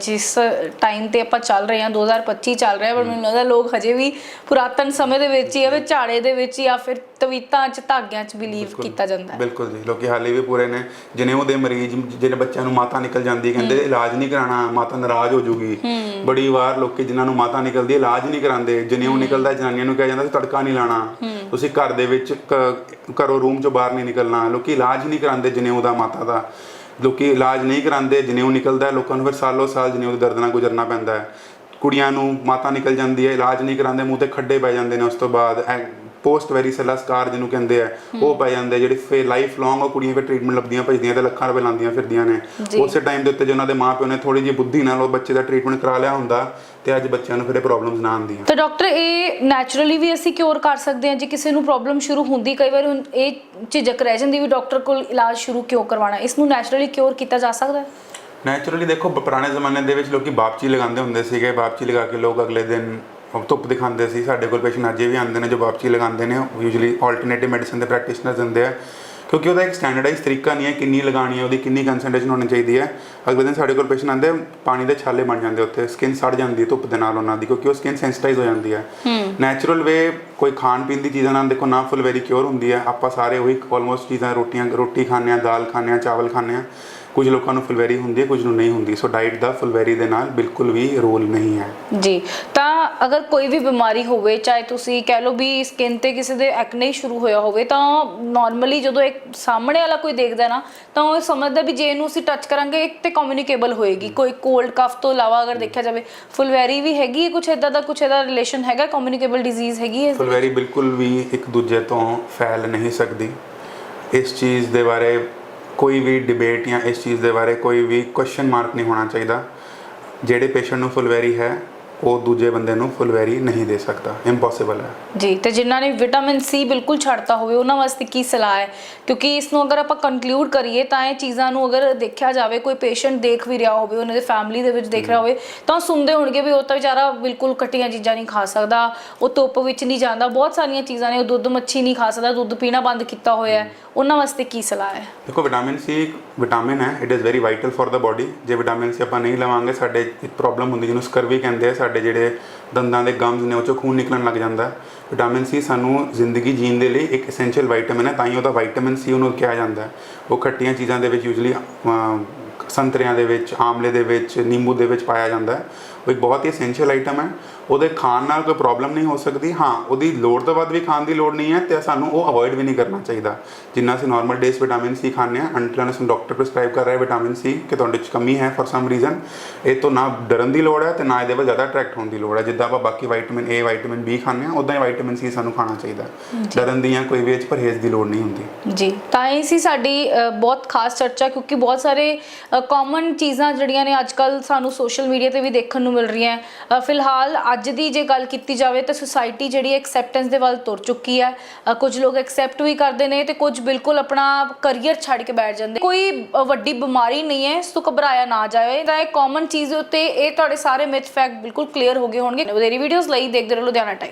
ਜਿਸ ਟਾਈਮ ਤੇ ਆਪਾਂ ਚੱਲ ਰਹੇ ਹਾਂ 2025 ਚੱਲ ਰਿਹਾ ਪਰ ਮੈਨੂੰ ਲੱਗਦਾ ਲੋਕ ਹਜੇ ਵੀ ਪੁਰਾਤਨ ਸਮੇਂ ਦੇ ਵਿੱਚ ਹੀ ਆ ਵੀ ਝਾੜੇ ਦੇ ਵਿੱਚ ਜਾਂ ਫਿਰ ਤਵੀਤਾਂ 'ਚ ਧਾਗਿਆਂ 'ਚ ਬਿਲੀਵ ਕੀਤਾ ਜਾਂਦਾ ਹੈ। ਬਿਲਕੁਲ ਜੀ। ਲੋਕੀ ਹਾਲੇ ਵੀ ਪੂਰੇ ਨੇ। ਜਨੇਊ ਦੇ ਮਰੀਜ਼ ਜਿਹਨੇ ਬੱਚਿਆਂ ਨੂੰ ਮਾਤਾ ਨਿਕਲ ਜਾਂਦੀ ਕਹਿੰਦੇ ਇਲਾਜ ਨਹੀਂ ਕਰਾਣਾ ਮਾਤਾ ਨਾਰਾਜ਼ ਹੋ ਜੂਗੀ। ਬੜੀ ਵਾਰ ਲੋਕੀ ਜਿਨ੍ਹਾਂ ਨੂੰ ਮਾਤਾ ਨਿਕਲਦੀ ਹੈ ਇਲਾਜ ਨਹੀਂ ਕਰਾਉਂਦੇ। ਜਨੇਊ ਨਿਕਲਦਾ ਜਨਾਨੀਆਂ ਨੂੰ ਕਿਹਾ ਜਾਂਦਾ ਸੀ ਤੜਕਾ ਨਹੀਂ ਲਾਣਾ ਤੁਸੀਂ ਘਰ ਦੇ ਵਿੱਚ ਘਰੋਂ ਰੂਮ ਚੋਂ ਬਾਹਰ ਨਹੀਂ ਨਿਕਲਣਾ। ਲੋਕੀ ਇਲਾਜ ਨਹੀਂ ਕਰਾਉਂਦੇ ਜਨੇਊ ਦਾ ਮਾਤਾ ਦਾ। ਲੋਕੀ ਇਲਾਜ ਨਹੀਂ ਕਰਾਉਂਦੇ ਜਨੇਊ ਨਿਕਲਦਾ ਹੈ, ਲੋਕਾਂ ਨੂੰ ਫਿਰ ਸਾਲੋ ਸਾਲ ਜਨੇਊ ਦੀ ਦਰਦ ਨਾਲ ਗੁਜ਼ਰਨਾ ਪੈਂਦਾ ਹੈ। ਕੁੜੀਆਂ ਨੂੰ ਮਾਤਾ ਨਿਕਲ ਜਾਂਦੀ ਹੈ ਇਲਾਜ ਨਹੀਂ ਕਰਾਉਂਦੇ ਮੂੰਹ ਤੇ ਖੱਡੇ ਪੈ ਜਾਂਦੇ ਨੇ ਉਸ ਤੋਂ ਬਾਅਦ। ਪੋਸਟ ਵੈਰੀਸੈਲਾ ਸਕਾਰ ਜਿਹਨੂੰ ਕਹਿੰਦੇ ਆ ਉਹ ਪੈ ਜਾਂਦੇ ਜਿਹੜੇ ਫੇ ਲਾਈਫ ਲੌਂਗ ਉਹ ਕੁੜੀਆਂ ਫਿਰ ਟ੍ਰੀਟਮੈਂਟ ਲੱਭਦੀਆਂ ਭਜਦੀਆਂ ਤੇ ਲੱਖਾਂ ਰੁਪਏ ਲਾਉਂਦੀਆਂ ਫਿਰਦੀਆਂ ਨੇ। ਉਸੇ ਟਾਈਮ ਦੇ ਉੱਤੇ ਜੇ ਉਹਨਾਂ ਦੇ ਮਾਪਿਓ ਨੇ ਥੋੜੀ ਜਿਹੀ ਬੁੱਧੀ ਨਾਲ ਉਹ ਬੱਚੇ ਦਾ ਟ੍ਰੀਟਮੈਂਟ ਕਰਾ ਲਿਆ ਹੁੰਦਾ ਤੇ ਅੱਜ ਬੱਚਿਆਂ ਨੂੰ ਫਿਰ ਇਹ ਪ੍ਰੋਬਲਮਸ ਨਾ ਆਉਂਦੀਆਂ। ਤਾਂ ਡਾਕਟਰ ਇਹ ਨੈਚੁਰਲੀ ਵੀ ਅਸੀਂ ਕਿਉਰ ਕਰ ਸਕਦੇ ਹਾਂ ਜੇ ਕਿਸੇ ਨੂੰ ਪ੍ਰੋਬਲਮ ਸ਼ੁਰੂ ਹੁੰਦੀ ਕਈ ਵਾਰ ਇਹ ਝਿਜਕ ਰਹਿ ਜਾਂਦੀ ਵੀ ਡਾਕਟਰ ਕੋਲ ਇਲਾਜ ਸ਼ੁਰੂ ਕਿਉਂ ਕਰਵਾਉਣਾ ਇਸ ਨੂੰ ਨੈਚੁਰਲੀ ਕਿਉਰ ਕੀਤਾ ਜਾ ਸਕਦਾ ਹੈ? ਨੈਚੁਰਲੀ ਦੇਖੋ ਪੁਰਾਣੇ ਜ਼ਮਾਨੇ ਦੇ ਵਿੱਚ ਲੋਕੀ ਬਾਪਚੀ ਲਗਾਉਂਦੇ ਹੁੰਦੇ ਸੀਗੇ ਬਾਪਚੀ ਲਗਾ ਕੇ ਲੋਕ ਅਗਲੇ ਦਿਨ ਧੁੱਪ ਦਿਖਾਉਂਦੇ ਸੀ ਸਾਡੇ ਕੋਲ ਪੇਸ਼ੈਂਟ ਅਜੇ ਵੀ ਆਉਂਦੇ ਨੇ ਜੋ ਬਾਪਚੀ ਲਗਾਉਂਦੇ ਨੇ ਯੂਜੂਲੀ ਆਲਟਰਨੇਟਿਵ ਮੈਡੀਸਨ ਦੇ ਪ੍ਰੈਕਟੀਸ਼ਨਰਸ ਹੁੰਦੇ ਆ। ਕਿਉਂਕਿ ਉਹਦਾ ਇੱਕ ਸਟੈਂਡਰਡਾਈਜ਼ ਤਰੀਕਾ ਨਹੀਂ ਹੈ ਕਿੰਨੀ ਲਗਾਣੀ ਹੈ ਉਹਦੀ ਕਿੰਨੀ ਕਨਸੈਂਟ੍ਰੇਸ਼ਨ ਹੋਣੀ ਚਾਹੀਦੀ ਹੈ। ਅਗਲੇ ਦਿਨ ਸਾਡੇ ਕੋਲ ਪੇਸ਼ੈਂਟ ਆਉਂਦੇ ਪਾਣੀ ਦੇ ਛਾਲੇ ਬਣ ਜਾਂਦੇ ਉੱਥੇ ਸਕਿਨ ਸੜ ਜਾਂਦੀ ਹੈ ਧੁੱਪ ਦੇ ਨਾਲ ਉਹਨਾਂ ਦੀ ਕਿਉਂਕਿ ਉਹ ਸਕਿਨ ਸੈਂਸਿਟਾਈਜ਼ ਹੋ ਜਾਂਦੀ ਹੈ। ਨੈਚੁਰਲ ਵੇ ਕੋਈ ਖਾਣ ਪੀਣ ਦੀ ਚੀਜ਼ਾਂ ਨਾਲ ਦੇਖੋ ਨਾ ਫੁੱਲ ਵੈਰੀ ਕਿਉਰ ਹੁੰਦੀ ਹੈ ਆਪਾਂ ਸਾਰੇ ਉਹੀ ਆਲਮੋਸਟ ਚੀਜ਼ਾਂ ਰੋਟੀਆਂ ਰੋਟੀ ਖਾਂਦੇ ਆ ਦਾਲ ਖਾਂਦੇ ਆ ਚਾਵਲ ਖਾਂਦੇ ਆ ਕੁਝ ਲੋਕਾਂ ਨੂੰ ਫੁਲਵੈਰੀ ਹੁੰਦੀ ਹੈ ਕੁਝ ਨੂੰ ਨਹੀਂ ਹੁੰਦੀ। ਸੋ ਡਾਈਟ ਦਾ ਫੁਲਵੈਰੀ ਦੇ ਨਾਲ ਬਿਲਕੁਲ ਵੀ ਰੋਲ ਨਹੀਂ ਹੈ। ਜੀ ਤਾਂ ਅਗਰ ਕੋਈ ਵੀ ਬਿਮਾਰੀ ਹੋਵੇ ਚਾਹੇ ਤੁਸੀਂ ਕਹਿ ਲਓ ਵੀ ਸਕਿਨ ਤੇ ਕਿਸੇ ਦੇ ਐਕਨੇ ਸ਼ੁਰੂ ਹੋਇਆ ਹੋਵੇ ਤਾਂ ਨਾਰਮਲੀ ਜਦੋਂ ਇੱਕ ਸਾਹਮਣੇ ਵਾਲਾ ਕੋਈ ਦੇਖਦਾ ਨਾ ਤਾਂ ਉਹ ਸਮਝਦਾ ਵੀ ਜੇ ਇਹਨੂੰ ਅਸੀਂ ਟੱਚ ਕਰਾਂਗੇ ਇੱਕ ਤੇ ਕਮਿਊਨੀਕੇਬਲ ਹੋਏਗੀ। ਕੋਈ ਕੋਲਡ ਕਫ ਤੋਂ ਇਲਾਵਾ ਅਗਰ ਦੇਖਿਆ ਜਾਵੇ ਫੁਲਵੈਰੀ ਵੀ ਹੈਗੀ ਕੁਝ ਇਦਾਂ ਦਾ ਕੁਝ ਇਹਦਾ ਰਿਲੇਸ਼ਨ ਹੈਗਾ ਕਮਿਊਨੀਕੇਬਲ ਡਿਜ਼ੀਜ਼ ਹੈਗੀ ਹੈ? ਫੁਲਵੈਰੀ ਬਿਲਕੁਲ ਵੀ ਇੱਕ ਦੂਜੇ ਤੋਂ ਫੈਲ ਨਹੀਂ ਸਕਦੀ। ਇਸ ਚੀਜ਼ ਦੇ ਬਾਰੇ ਕੋਈ ਵੀ ਡਿਬੇਟ ਜਾਂ ਇਸ ਚੀਜ਼ ਦੇ ਬਾਰੇ ਕੋਈ ਵੀ ਕੁਐਸਚਨ ਮਾਰਕ ਨਹੀਂ ਹੋਣਾ ਚਾਹੀਦਾ। ਜਿਹੜੇ ਪੇਸ਼ੈਂਟ ਨੂੰ ਫੁਲਵੈਰੀ ਹੈ ਉਹ ਦੂਜੇ ਬੰਦੇ ਨੂੰ ਫੁਲਵੈਰੀ ਨਹੀਂ ਦੇ ਸਕਦਾ। ਇੰਪੋਸੀਬਲ ਹੈ। ਜੀ ਤੇ ਜਿਨ੍ਹਾਂ ਨੇ ਵਿਟਾਮਿਨ ਸੀ ਬਿਲਕੁਲ ਛੱਡਤਾ ਹੋਵੇ ਉਹਨਾਂ ਵਾਸਤੇ ਕੀ ਸਲਾਹ ਹੈ? ਕਿਉਂਕਿ ਇਸ ਨੂੰ ਅਗਰ ਆਪਾਂ ਕੰਕਲੂਡ ਕਰੀਏ ਤਾਂ ਇਹ ਚੀਜ਼ਾਂ ਨੂੰ ਅਗਰ ਦੇਖਿਆ ਜਾਵੇ ਕੋਈ ਪੇਸ਼ੈਂਟ ਦੇਖ ਵੀ ਰਿਹਾ ਹੋਵੇ ਉਹਨਾਂ ਦੇ ਫੈਮਿਲੀ ਦੇ ਵਿੱਚ ਦੇਖ ਰਿਹਾ ਹੋਵੇ ਤਾਂ ਸੁਣਦੇ ਹੋਣਗੇ ਵੀ ਉਹ ਤਾਂ ਵਿਚਾਰਾ ਬਿਲਕੁਲ ਕੱਟੀਆਂ ਚੀਜ਼ਾਂ ਨਹੀਂ ਖਾ ਸਕਦਾ ਉਹ ਧੁੱਪ ਵਿੱਚ ਨਹੀਂ ਜਾਂਦਾ। ਬਹੁਤ ਸਾਰੀਆਂ ਚੀਜ਼ਾਂ ਨੇ ਉਹ ਦੁੱਧ ਮੱਛੀ ਨਹੀਂ ਖਾ ਸਕਦਾ ਦੁੱਧ ਪੀਣਾ ਬੰਦ ਕੀਤਾ ਹੋਇਆ ਹੈ। ਉਹਨਾਂ ਵਾਸਤੇ ਕੀ ਸਲਾਹ ਹੈ? ਦੇਖੋ ਵਿਟਾਮਿਨ ਸੀ ਇੱਕ ਵਿਟਾਮਿਨ ਹੈ it is very vital for the body ਜੇ ਵਿਟਾਮਿਨ ਸੀ ਆਪਾਂ ਨਹੀਂ ਲਵਾਂਗੇ ਸਾਡੇ ਇੱਕ ਪ੍ਰੋਬਲਮ ਹੁੰਦੀ ਜਿਹਨੂੰ ਸਕਰਵੀ ਕਹਿੰਦੇ ਆ ਸਾਡੇ ਜਿਹੜੇ ਦੰਦਾਂ ਦੇ ਗਮਸ ਨੇ, ਉਹ ਚੋਂ ਖੂਨ ਨਿਕਲਣ ਲੱਗ ਜਾਂਦਾ ਹੈ। ਵਿਟਾਮਿਨ ਸੀ ਸਾਨੂੰ ਜ਼ਿੰਦਗੀ ਜੀਣ ਦੇ ਲਈ ਇੱਕ ਐਸੈਂਸ਼ੀਅਲ ਵਿਟਾਮਿਨ ਹੈ, ਤਾਂ ਹੀ ਉਹਦਾ ਵਿਟਾਮਿਨ ਸੀ ਉਹਨੂੰ ਕਿਹਾ ਜਾਂਦਾ ਹੈ। ਉਹ ਖੱਟੀਆਂ ਚੀਜ਼ਾਂ ਦੇ ਵਿੱਚ ਯੂਜੂਲੀ ਸੰਤਰਿਆਂ ਦੇ ਵਿੱਚ ਆਮਲੇ ਦੇ ਵਿੱਚ ਨਿੰਬੂ ਦੇ ਵਿੱਚ ਪਾਇਆ ਜਾਂਦਾ ਹੈ। ਉਹ ਇੱਕ ਬਹੁਤ ਹੀ ਐਸੈਂਸ਼ੀਅਲ ਆਈਟਮ ਹੈ। ਉਹਦੇ ਖਾਣ ਨਾਲ ਕੋਈ ਪ੍ਰੋਬਲਮ ਨਹੀਂ ਹੋ ਸਕਦੀ। ਹਾਂ ਉਹਦੀ ਲੋੜ ਤੋਂ ਵੱਧ ਵੀ ਖਾਣ ਦੀ ਲੋੜ ਨਹੀਂ ਹੈ ਤੇ ਸਾਨੂੰ ਉਹ ਅਵੋਇਡ ਵੀ ਨਹੀਂ ਕਰਨਾ ਚਾਹੀਦਾ। ਜਿੰਨਾ ਅਸੀਂ ਨਾਰਮਲ ਡੇਸ ਵਿਟਾਮਿਨ ਸੀ ਖਾਂਦੇ ਹਾਂ ਅੰਟਲ ਅਨਸ ਡਾਕਟਰ ਪ੍ਰਿਸਕ੍ਰਾਈਬ ਕਰ ਰਿਹਾ ਵਿਟਾਮਿਨ ਸੀ ਕਿ ਤੁਹਾਡੇ ਵਿੱਚ ਕਮੀ ਹੈ ਫॉर ਸਮ ਰੀਜ਼ਨ ਇਹ ਤੋਂ ਨਾ ਡਰਨ ਦੀ ਲੋੜ ਹੈ ਤੇ ਨਾ ਇਹਦੇ ਵੱਲ ਜ਼ਿਆਦਾ ਅਟਰੈਕਟ ਹੋਣ ਦੀ ਲੋੜ ਹੈ। ਜਿੱਦਾਂ ਆਪਾਂ ਬਾਕੀ ਵਿਟਾਮਿਨ ਏ ਵਿਟਾਮਿਨ ਬੀ ਖਾਂਦੇ ਹਾਂ ਉਦਾਂ ਹੀ ਵਿਟਾਮਿਨ ਸੀ ਸਾਨੂੰ ਖਾਣਾ ਚਾਹੀਦਾ। ਡਰਨ ਦੀ ਜਾਂ ਕੋਈ ਵੀ 'ਚ ਪਰਹੇਜ਼ ਦੀ ਲੋੜ ਨਹੀਂ ਹੁੰਦੀ। ਜੀ ਤਾਂ ਇਹ ਸੀ ਸਾਡੀ ਬਹੁਤ ਖਾਸ ਚਰਚਾ ਕਿਉਂਕਿ ਬਹੁਤ ਸਾਰੇ ਕਾਮਨ ਚੀਜ਼ਾਂ ਜਿਹੜੀਆਂ ਨੇ ਅੱਜ ਅੱਜਕੱਲ ਸਾਨੂੰ ਸੋਸ਼ਲ ਮੀਡੀਆ ਤੇ ਵੀ ਦੇਖਣ ਨੂੰ ਮਿਲ ਰਹੀਆਂ ਅ, ਫਿਲਹਾਲ ਅੱਜ ਦੀ ਜੇ ਗੱਲ ਕੀਤੀ ਜਾਵੇ ਤਾਂ ਸੁਸਾਇਟੀ ਜਿਹੜੀ ਐਕਸੈਪਟੈਂਸ ਦੇ ਵੱਲ ਤੁਰ ਚੁੱਕੀ ਹੈ। ਕੁਝ ਲੋਕ ਐਕਸੈਪਟ ਵੀ ਕਰਦੇ ਨੇ ਤੇ ਕੁਝ ਬਿਲਕੁਲ ਆਪਣਾ ਕੈਰੀਅਰ ਛੱਡ ਕੇ ਬੈਠ ਜਾਂਦੇ। ਕੋਈ ਵੱਡੀ ਬਿਮਾਰੀ ਨਹੀਂ ਹੈ ਇਸ ਤੋਂ ਘਬਰਾਇਆ ਨਾ ਜਾਏ ਤਾਂ ਇਹ ਕਾਮਨ ਚੀਜ਼ ਉੱਤੇ ਇਹ ਤੁਹਾਡੇ ਸਾਰੇ ਮਿਥ ਫੈਕਟ ਬਿਲਕੁਲ ਕਲੀਅਰ ਹੋ ਗਏ ਹੋਣਗੇ। ਵਧੇਰੀ ਵੀਡੀਓਜ਼ ਲਈ ਦੇਖਦੇ ਰਹੋ ਲੁਧਿਆਣਾ ਟਾਈਮ